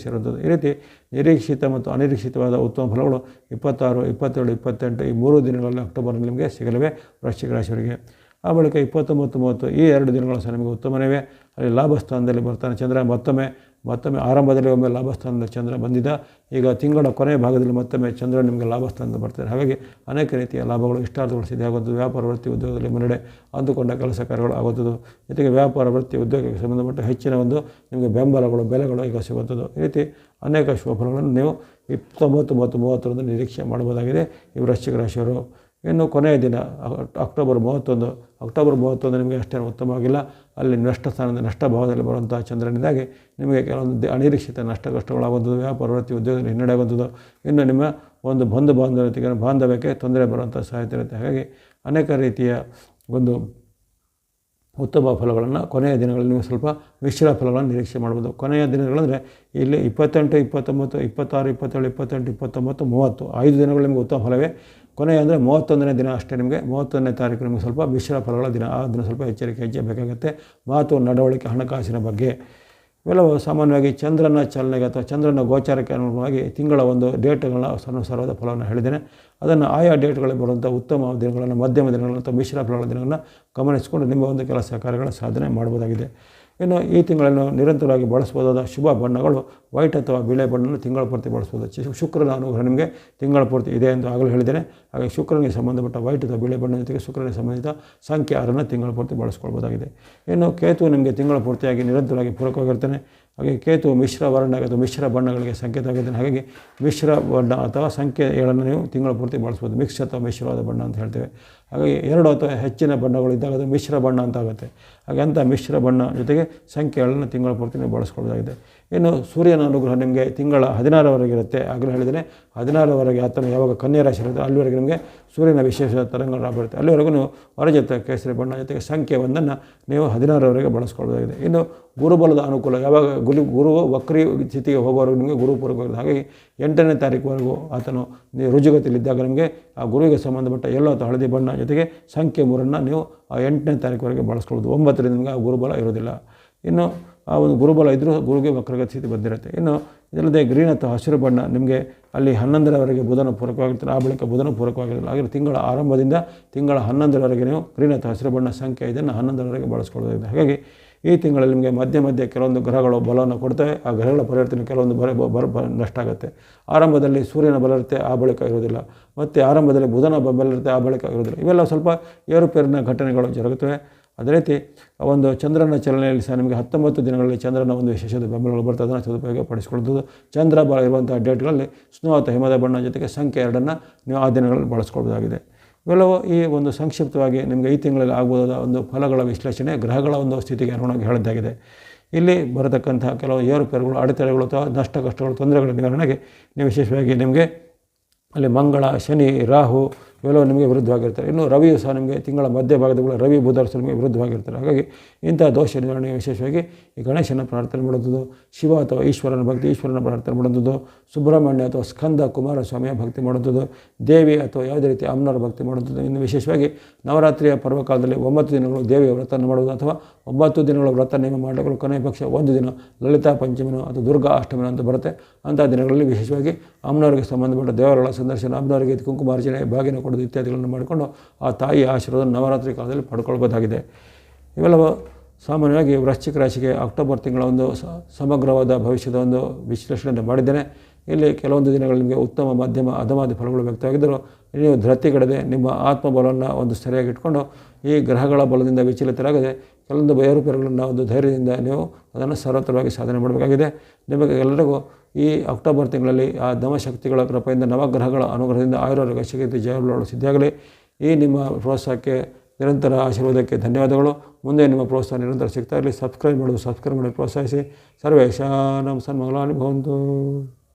ಈ ರೀತಿ ನಿರೀಕ್ಷಿತ ಮತ್ತು ಅನಿರೀಕ್ಷಿತವಾದ ಉತ್ತಮ ಫಲಗಳು ಇಪ್ಪತ್ತಾರು, ಇಪ್ಪತ್ತೇಳು, ಇಪ್ಪತ್ತೆಂಟು ಈ ಮೂರು ದಿನಗಳಲ್ಲಿ ಅಕ್ಟೋಬರ್ನಲ್ಲಿ ನಿಮಗೆ ಸಿಗಲಿವೆ. ವೃಶ್ಚಿಕ ರಾಶಿಯವರಿಗೆ ಆ ಬಳಿಕ ಇಪ್ಪತ್ತೊಂಬತ್ತು ಮೂವತ್ತು ಈ ಎರಡು ದಿನಗಳು ಸಹ ನಿಮಗೆ ಉತ್ತಮವೇ. ಅಲ್ಲಿ ಲಾಭಸ್ಥಾನದಲ್ಲಿ ಬರ್ತಾನೆ ಚಂದ್ರ. ಮತ್ತೊಮ್ಮೆ ಮತ್ತೊಮ್ಮೆ ಆರಂಭದಲ್ಲಿ ಒಮ್ಮೆ ಲಾಭಸ್ಥಾನದಲ್ಲಿ ಚಂದ್ರ ಬಂದಿದ್ದ ಈಗ ತಿಂಗಳ ಕೊನೆಯ ಭಾಗದಲ್ಲಿ ಮತ್ತೊಮ್ಮೆ ಚಂದ್ರ ನಿಮಗೆ ಲಾಭಸ್ಥಾನದಲ್ಲಿ ಬರ್ತಾರೆ. ಹಾಗಾಗಿ ಅನೇಕ ರೀತಿಯ ಲಾಭಗಳು ಇಷ್ಟಾರ್ಥಗಳು ಸಿದ್ಧಿ ಆಗುವಂಥದ್ದು ವ್ಯಾಪಾರ ವೃತ್ತಿ ಉದ್ಯೋಗದಲ್ಲಿ ಮುನ್ನಡೆ ಅಂದುಕೊಂಡ ಕೆಲಸ ಕಾರ್ಯಗಳು ಆಗುವಂಥದ್ದು ಜೊತೆಗೆ ವ್ಯಾಪಾರ ವೃತ್ತಿ ಉದ್ಯೋಗಕ್ಕೆ ಸಂಬಂಧಪಟ್ಟ ಹೆಚ್ಚಿನ ಒಂದು ನಿಮಗೆ ಬೆಂಬಲಗಳು, ಬೆಲೆಗಳು ಈಗ ಸಿಗುವಂಥದ್ದು ಈ ರೀತಿ ಅನೇಕ ಶುಭಫಲಗಳನ್ನು ನೀವು ಇಪ್ಪತ್ತೊಂಬತ್ತು ಮತ್ತು ಮೂವತ್ತರಂದು ನಿರೀಕ್ಷೆ ಮಾಡಬಹುದಾಗಿದೆ. ಈ ವೃಶ್ಚಿಕ ರಾಶಿಯವರು ಇನ್ನು ಕೊನೆಯ ದಿನ ಅಕ್ಟೋಬರ್ ಮೂವತ್ತೊಂದು ಅಕ್ಟೋಬರ್ ಮೂವತ್ತೊಂದು ನಿಮಗೆ ಅಷ್ಟೇನು ಉತ್ತಮವಾಗಿಲ್ಲ. ಅಲ್ಲಿ ನಷ್ಟ ಸ್ಥಾನದ ನಷ್ಟ ಭಾವದಲ್ಲಿ ಬರುವಂಥ ಚಂದ್ರನಿಂದಾಗಿ ನಿಮಗೆ ಕೆಲವೊಂದು ಅನಿರೀಕ್ಷಿತ ನಷ್ಟ ಕಷ್ಟಗಳಾಗುವಂಥದ್ದು ವ್ಯಾಪಾರ, ವೃತ್ತಿ, ಉದ್ಯೋಗದಲ್ಲಿ ಹಿನ್ನಡೆ ಆಗುವಂಥದ್ದು. ಇನ್ನು ನಿಮ್ಮ ಒಂದು ಬಂಧು ಬಾಂಧವ್ಯತೆಗೆ ಬಾಂಧವ್ಯಕ್ಕೆ ತೊಂದರೆ ಬರುವಂಥ ಸಾಧ್ಯತೆ ಇರುತ್ತೆ. ಹಾಗಾಗಿ ಅನೇಕ ರೀತಿಯ ಒಂದು ಉತ್ತಮ ಫಲಗಳನ್ನು ಕೊನೆಯ ದಿನಗಳಲ್ಲಿ ನೀವು ಸ್ವಲ್ಪ ಮಿಶ್ರ ಫಲಗಳನ್ನು ನಿರೀಕ್ಷೆ ಮಾಡ್ಬೋದು. ಕೊನೆಯ ದಿನಗಳಂದರೆ ಇಲ್ಲಿ ಇಪ್ಪತ್ತೆಂಟು, ಇಪ್ಪತ್ತೊಂಬತ್ತು, ಇಪ್ಪತ್ತಾರು, ಇಪ್ಪತ್ತೇಳು, ಇಪ್ಪತ್ತೆಂಟು, ಇಪ್ಪತ್ತೊಂಬತ್ತು, ಮೂವತ್ತು, ಐದು ದಿನಗಳು ನಿಮಗೆ ಉತ್ತಮ ಫಲವೇ. ಕೊನೆಯ ಅಂದರೆ ಮೂವತ್ತೊಂದನೇ ದಿನ ಅಷ್ಟೇ ನಿಮಗೆ, ಮೂವತ್ತೊಂದನೇ ತಾರೀಕು ನಿಮಗೆ ಸ್ವಲ್ಪ ಮಿಶ್ರ ಫಲಗಳ ದಿನ, ಆ ದಿನ ಸ್ವಲ್ಪ ಎಚ್ಚರಿಕೆ ಹೆಜ್ಜೆ ಬೇಕಾಗುತ್ತೆ. ಮಾತು, ನಡವಳಿಕೆ, ಹಣಕಾಸಿನ ಬಗ್ಗೆ. ಇವೆಲ್ಲವೂ ಸಾಮಾನ್ಯವಾಗಿ ಚಂದ್ರನ ಚಲನೆಗೆ ಅಥವಾ ಚಂದ್ರನ ಗೋಚಾರಕ್ಕೆ ಅನುಗುಣವಾಗಿ ತಿಂಗಳ ಒಂದು ಡೇಟ್ಗಳನ್ನ ಅನುಸಾರವಾದ ಫಲವನ್ನು ಹೇಳಿದ್ದೇನೆ. ಅದನ್ನು ಆಯಾ ಡೇಟ್ಗಳಲ್ಲಿ ಬರುವಂಥ ಉತ್ತಮ ದಿನಗಳನ್ನು, ಮಧ್ಯಮ ದಿನಗಳನ್ನು ಅಥವಾ ಮಿಶ್ರ ಫಲಗಳ ದಿನಗಳನ್ನು ಗಮನಿಸಿಕೊಂಡು ನಿಮ್ಮ ಒಂದು ಕೆಲಸ ಕಾರ್ಯಗಳ ಸಾಧನೆ ಮಾಡ್ಬೋದಾಗಿದೆ. ಇನ್ನು ಈ ತಿಂಗಳನ್ನು ನಿರಂತರವಾಗಿ ಬಳಸ್ಬೋದಾದ ಶುಭ ಬಣ್ಣಗಳು ವೈಟ್ ಅಥವಾ ಬಿಳೆ ಬಣ್ಣವನ್ನು ತಿಂಗಳ ಪೂರ್ತಿ ಬಳಸ್ಬೋದು ಶುಕ್ರನ ಅನುಗ್ರಹ ನಿಮಗೆ ತಿಂಗಳ ಪೂರ್ತಿ ಇದೆ ಎಂದು ಆಗಲೇ ಹೇಳಿದ್ದೇನೆ. ಹಾಗೆ ಶುಕ್ರನಿಗೆ ಸಂಬಂಧಪಟ್ಟ ವೈಟ್ ಅಥವಾ ಬಿಳೆ ಬಣ್ಣ ಜೊತೆಗೆ ಶುಕ್ರನಿಗೆ ಸಂಬಂಧಿತ ಸಂಖ್ಯೆ ಆರನ್ನು ತಿಂಗಳ ಪೂರ್ತಿ ಬಳಸ್ಕೊಳ್ಬೋದಾಗಿದೆ ಇನ್ನು ಕೇತು ನಿಮಗೆ ತಿಂಗಳ ಪೂರ್ತಿಯಾಗಿ ನಿರಂತರವಾಗಿ ಪೂರಕವಾಗಿರ್ತಾನೆ ಹಾಗೆ ಕೇತು ಮಿಶ್ರ ವರ್ಣ, ಅಥವಾ ಮಿಶ್ರ ಬಣ್ಣಗಳಿಗೆ ಸಂಕೇತ ಆಗಿದ್ದಾನೆ ಹಾಗಾಗಿ ಮಿಶ್ರ ಬಣ್ಣ ಅಥವಾ ಸಂಖ್ಯೆ ಏಳನ್ನು ನೀವು ತಿಂಗಳ ಪೂರ್ತಿ ಬಳಸ್ಬೋದು ಮಿಕ್ಸ್ ಅಥವಾ ಮಿಶ್ರವಾದ ಬಣ್ಣ ಅಂತ ಹೇಳ್ತೇವೆ. ಹಾಗಾಗಿ ಎರಡು ಅಥವಾ ಹೆಚ್ಚಿನ ಬಣ್ಣಗಳು ಇದ್ದಾಗ ಅದು ಮಿಶ್ರ ಬಣ್ಣ ಅಂತ ಆಗುತ್ತೆ. ಹಾಗೆ ಅಂಥ ಮಿಶ್ರ ಬಣ್ಣ ಜೊತೆಗೆ ಸಂಖ್ಯೆಗಳನ್ನು ತಿಂಗಳ ಪೂರ್ತಿ ಬಳಸ್ಕೊಳ್ಳೋದಾಗಿದೆ ಇನ್ನು ಸೂರ್ಯನ ಅನುಗ್ರಹ ನಿಮಗೆ ತಿಂಗಳ ಹದಿನಾರವರೆಗೆ ಇರುತ್ತೆ. ಆಗಲೇ ಹೇಳಿದರೆ ಹದಿನಾರವರೆಗೆ ಆತನ ಯಾವಾಗ ಕನ್ಯಾ ರಾಶಿ ಇರುತ್ತೆ ಅಲ್ಲಿವರೆಗೆ ನಿಮಗೆ ಸೂರ್ಯನ ವಿಶೇಷ ತರಂಗ ಬರುತ್ತೆ. ಅಲ್ಲಿವರೆಗೂ ನೀವು ಹೊರಜೊತೆ ಕೇಸರಿ ಬಣ್ಣ ಜೊತೆಗೆ ಸಂಖ್ಯೆ ಒಂದನ್ನು ನೀವು ಹದಿನಾರವರೆಗೆ ಬಳಸ್ಕೊಳ್ಬೋದಾಗಿದೆ. ಇನ್ನು ಗುರುಬಲದ ಅನುಕೂಲ, ಯಾವಾಗ ಗುರು ಗುರು ವಕ್ರಿ ಸ್ಥಿತಿಗೆ ಹೋಗೋವರೆಗೂ ನಿಮಗೆ ಗುರುಪೂರ್ವಕ ಹಾಗಾಗಿ ಎಂಟನೇ ತಾರೀಕುವರೆಗೂ ಆತನು ರುಜುಗತಿಯಲ್ಲಿದ್ದಾಗ ನಿಮಗೆ ಆ ಗುರುವಿಗೆ ಸಂಬಂಧಪಟ್ಟ ಎಲ್ಲೋ ಅಥವಾ ಹಳದಿ ಬಣ್ಣ ಜೊತೆಗೆ ಸಂಖ್ಯೆ ಮೂರನ್ನು ನೀವು ಆ ಎಂಟನೇ ತಾರೀಕುವರೆಗೆ ಬಳಸ್ಕೊಳ್ಬೋದು. ಒಂಬತ್ತರಿಂದ ನಿಮಗೆ ಆ ಗುರುಬಲ ಇರೋದಿಲ್ಲ ಇನ್ನು ಆ ಒಂದು ಗುರುಬಲ ಇದ್ದರೂ ಗುರುಗೆ ವಕ್ರಗತಿ ಬಂದಿರುತ್ತೆ. ಇನ್ನು ಇದಲ್ಲದೆ ಗ್ರೀನ್ ಅಥವಾ ಹಸಿರು ಬಣ್ಣ ನಿಮಗೆ ಅಲ್ಲಿ ಹನ್ನೊಂದರವರೆಗೆ ಬುಧನ ಪೂರಕವಾಗಿರ್ತಾರೆ ಆ ಬಳಿಕ ಬುಧನ ಪೂರಕವಾಗಿರಲ್ಲ ಹಾಗೆ ತಿಂಗಳ ಆರಂಭದಿಂದ ತಿಂಗಳ ಹನ್ನೊಂದರವರೆಗೆ ನೀವು ಗ್ರೀನ್ ಅಥವಾ ಹಸಿರು ಬಣ್ಣ ಸಂಖ್ಯೆ ಇದನ್ನು ಹನ್ನೊಂದರವರೆಗೆ ಬಳಸ್ಕೊಳ್ಳೋದಾಗಿದೆ. ಹಾಗಾಗಿ ಈ ತಿಂಗಳಲ್ಲಿ ನಿಮಗೆ ಮಧ್ಯ ಮಧ್ಯೆ ಕೆಲವೊಂದು ಗ್ರಹಗಳು ಬಲವನ್ನು ಕೊಡ್ತವೆ. ಆ ಗ್ರಹಗಳ ಪರಿವರ್ತನೆ ಕೆಲವೊಂದು ಬರ ಬರ ನಷ್ಟ ಆಗುತ್ತೆ. ಆರಂಭದಲ್ಲಿ ಸೂರ್ಯನ ಬಲ ಇರುತ್ತೆ, ಆ ಬಳಿಕ ಇರೋದಿಲ್ಲ ಮತ್ತು ಆರಂಭದಲ್ಲಿ ಬುಧನ ಬಲ ಇರುತ್ತೆ, ಆ ಬಳಿಕ ಇರೋದಿಲ್ಲ ಇವೆಲ್ಲ ಸ್ವಲ್ಪ ಏರುಪೇರಿನ ಘಟನೆಗಳು ಜರುಗುತ್ತವೆ. ಅದೇ ರೀತಿ ಒಂದು ಚಂದ್ರನ ಚಲನೆಯಲ್ಲಿ ಸಹ ನಿಮಗೆ ಹತ್ತೊಂಬತ್ತು ದಿನಗಳಲ್ಲಿ ಚಂದ್ರನ ಒಂದು ವಿಶೇಷದ ಬೆಂಬಲಗಳು ಬರ್ತದೆ. ಅದನ್ನು ಸದುಪಯೋಗ ಪಡಿಸ್ಕೊಳ್ಳೋದು ಚಂದ್ರ ಬ ಇರುವಂಥ ಡೇಟ್ಗಳಲ್ಲಿ ಸ್ನೋ ಅಥವಾ ಹಿಮದ ಬಣ್ಣ ಜೊತೆಗೆ ಸಂಖ್ಯೆ ಎರಡನ್ನು ನೀವು ಆ ದಿನಗಳಲ್ಲಿ ಬಳಸ್ಕೊಳ್ಬೋದಾಗಿದೆ ಇವೆಲ್ಲವೂ ಈ ಒಂದು ಸಂಕ್ಷಿಪ್ತವಾಗಿ ನಿಮಗೆ ಈ ತಿಂಗಳಲ್ಲಿ ಆಗ್ಬೋದಾದ ಒಂದು ಫಲಗಳ ವಿಶ್ಲೇಷಣೆ ಗ್ರಹಗಳ ಒಂದು ಸ್ಥಿತಿಗೆ ಅನುಗುಣವಾಗಿ ಹೇಳಿದ್ದಾಗಿದೆ. ಇಲ್ಲಿ ಬರತಕ್ಕಂಥ ಕೆಲವು ಏರುಪೇರುಗಳು, ಅಡೆತಡೆಗಳು ಅಥವಾ ನಷ್ಟ ಕಷ್ಟಗಳು, ತೊಂದರೆಗಳ ನಿವಾರಣೆಗೆ ನೀವು ವಿಶೇಷವಾಗಿ ನಿಮಗೆ ಅಲ್ಲಿ ಮಂಗಳ, ಶನಿ, ರಾಹು ಇವೆಲ್ಲವೂ ನಿಮಗೆ ವಿರುದ್ಧವಾಗಿರ್ತಾರೆ. ಇನ್ನು ರವಿಯು ಸಹ ನಿಮಗೆ ತಿಂಗಳ ಮಧ್ಯ ಮಧ್ಯಭಾಗದಲ್ಲಿ ರವಿ ಬುಧರು ಸಹ ನಿಮಗೆ ವಿರುದ್ಧವಾಗಿರ್ತಾರೆ. ಹಾಗಾಗಿ ಇಂಥ ದೋಷ ನಿವಾರಣೆಗೆ ವಿಶೇಷವಾಗಿ ಈ ಗಣೇಶನ ಪ್ರಾರ್ಥನೆ ಮಾಡೋದು ಶಿವ ಅಥವಾ ಈಶ್ವರನ ಭಕ್ತಿ, ಈಶ್ವರನ ಪ್ರಾರ್ಥನೆ ಮಾಡುವಂಥದ್ದು ಸುಬ್ರಹ್ಮಣ್ಯ ಅಥವಾ ಸ್ಕಂದ ಕುಮಾರಸ್ವಾಮಿಯ ಭಕ್ತಿ ಮಾಡುವಂಥದ್ದು ದೇವಿ ಅಥವಾ ಯಾವುದೇ ರೀತಿ ಅಮ್ಮನವರ ಭಕ್ತಿ ಮಾಡುವಂಥದ್ದು ಇನ್ನು ವಿಶೇಷವಾಗಿ ನವರಾತ್ರಿಯ ಪರ್ವಕಾಲದಲ್ಲಿ ಒಂಬತ್ತು ದಿನಗಳು ದೇವಿಯ ವ್ರತವನ್ನು ಮಾಡುವುದು ಅಥವಾ ಒಂಬತ್ತು ದಿನಗಳ ವ್ರತ ನೇಮ ಮಾಡಲು ಕೊನೆಯ ಪಕ್ಷ ಒಂದು ದಿನ ಲಲಿತಾ ಪಂಚಮಿನೋ ಅಥವಾ ದುರ್ಗಾ ಅಷ್ಟಮಿನೋ ಅಂತ ಬರುತ್ತೆ. ಅಂಥ ದಿನಗಳಲ್ಲಿ ವಿಶೇಷವಾಗಿ ಅಮ್ಮನವರಿಗೆ ಸಂಬಂಧಪಟ್ಟ ದೇವರುಗಳ ಸಂದರ್ಶನ ಅಮ್ಮನವರಿಗೆ ಕುಂಕುಮಾರ್ಚನೆ, ಬಾಗಿನ ಕೊಡೋದು ಇತ್ಯಾದಿಗಳನ್ನು ಮಾಡಿಕೊಂಡು ಆ ತಾಯಿಯ ಆಶೀರ್ವಾದ ನವರಾತ್ರಿ ಕಾಲದಲ್ಲಿ ಪಡ್ಕೊಳ್ಬೋದಾಗಿದೆ. ಇವೆಲ್ಲ ಸಾಮಾನ್ಯವಾಗಿ ವೃಶ್ಚಿಕ ರಾಶಿಗೆ ಅಕ್ಟೋಬರ್ ತಿಂಗಳ ಒಂದು ಸಮಗ್ರವಾದ ಭವಿಷ್ಯದ ಒಂದು ವಿಶ್ಲೇಷಣೆಯನ್ನು ಮಾಡಿದ್ದೇನೆ. ಇಲ್ಲಿ ಕೆಲವೊಂದು ದಿನಗಳು ನಿಮಗೆ ಉತ್ತಮ, ಮಧ್ಯಮ ಅಧಮಾದಿ ಫಲಗಳು ವ್ಯಕ್ತವಾಗಿದ್ದರೂ ನೀವು ಧೃತಿಗಡದೆ ನಿಮ್ಮ ಆತ್ಮಬಲವನ್ನು ಒಂದು ಸರಿಯಾಗಿ ಇಟ್ಕೊಂಡು ಈ ಗ್ರಹಗಳ ಬಲದಿಂದ ವಿಚಲಿತರಾಗದೆ ಕೆಲವೊಂದು ಏರುಪೇರುಗಳನ್ನು ಒಂದು ಧೈರ್ಯದಿಂದ ನೀವು ಅದನ್ನು ಸರ್ವತ್ರವಾಗಿ ಸಾಧನೆ ಮಾಡಬೇಕಾಗಿದೆ. ನಿಮಗೆ ಎಲ್ಲರಿಗೂ ಈ ಅಕ್ಟೋಬರ್ ತಿಂಗಳಲ್ಲಿ ಆ ದಮಶಕ್ತಿಗಳ ಕೃಪೆಯಿಂದ ನವಗ್ರಹಗಳ ಅನುಗ್ರಹದಿಂದ ಆಯುರ್ವೇದ ಶಕ್ತಿ ಜಯಗಳು ಸಿದ್ಧಿಯಾಗಲಿ. ಈ ನಿಮ್ಮ ಪ್ರೋತ್ಸಾಹಕ್ಕೆ ನಿರಂತರ ಆಶೀರ್ವಾದಕ್ಕೆ ಧನ್ಯವಾದಗಳು. ಮುಂದೆ ನಿಮ್ಮ ಪ್ರೋತ್ಸಾಹ ನಿರಂತರ ಸಿಗ್ತಾ ಇರಲಿ. ಸಬ್ಸ್ಕ್ರೈಬ್ ಮಾಡೋದು ಸಬ್ಸ್ಕ್ರೈಬ್ ಮಾಡಿ ಪ್ರೋತ್ಸಾಹಿಸಿ. ಸರ್ವೇಶಾನಂ ಸನ್ಮಂಗಲಾನಿ ಭವಂತು.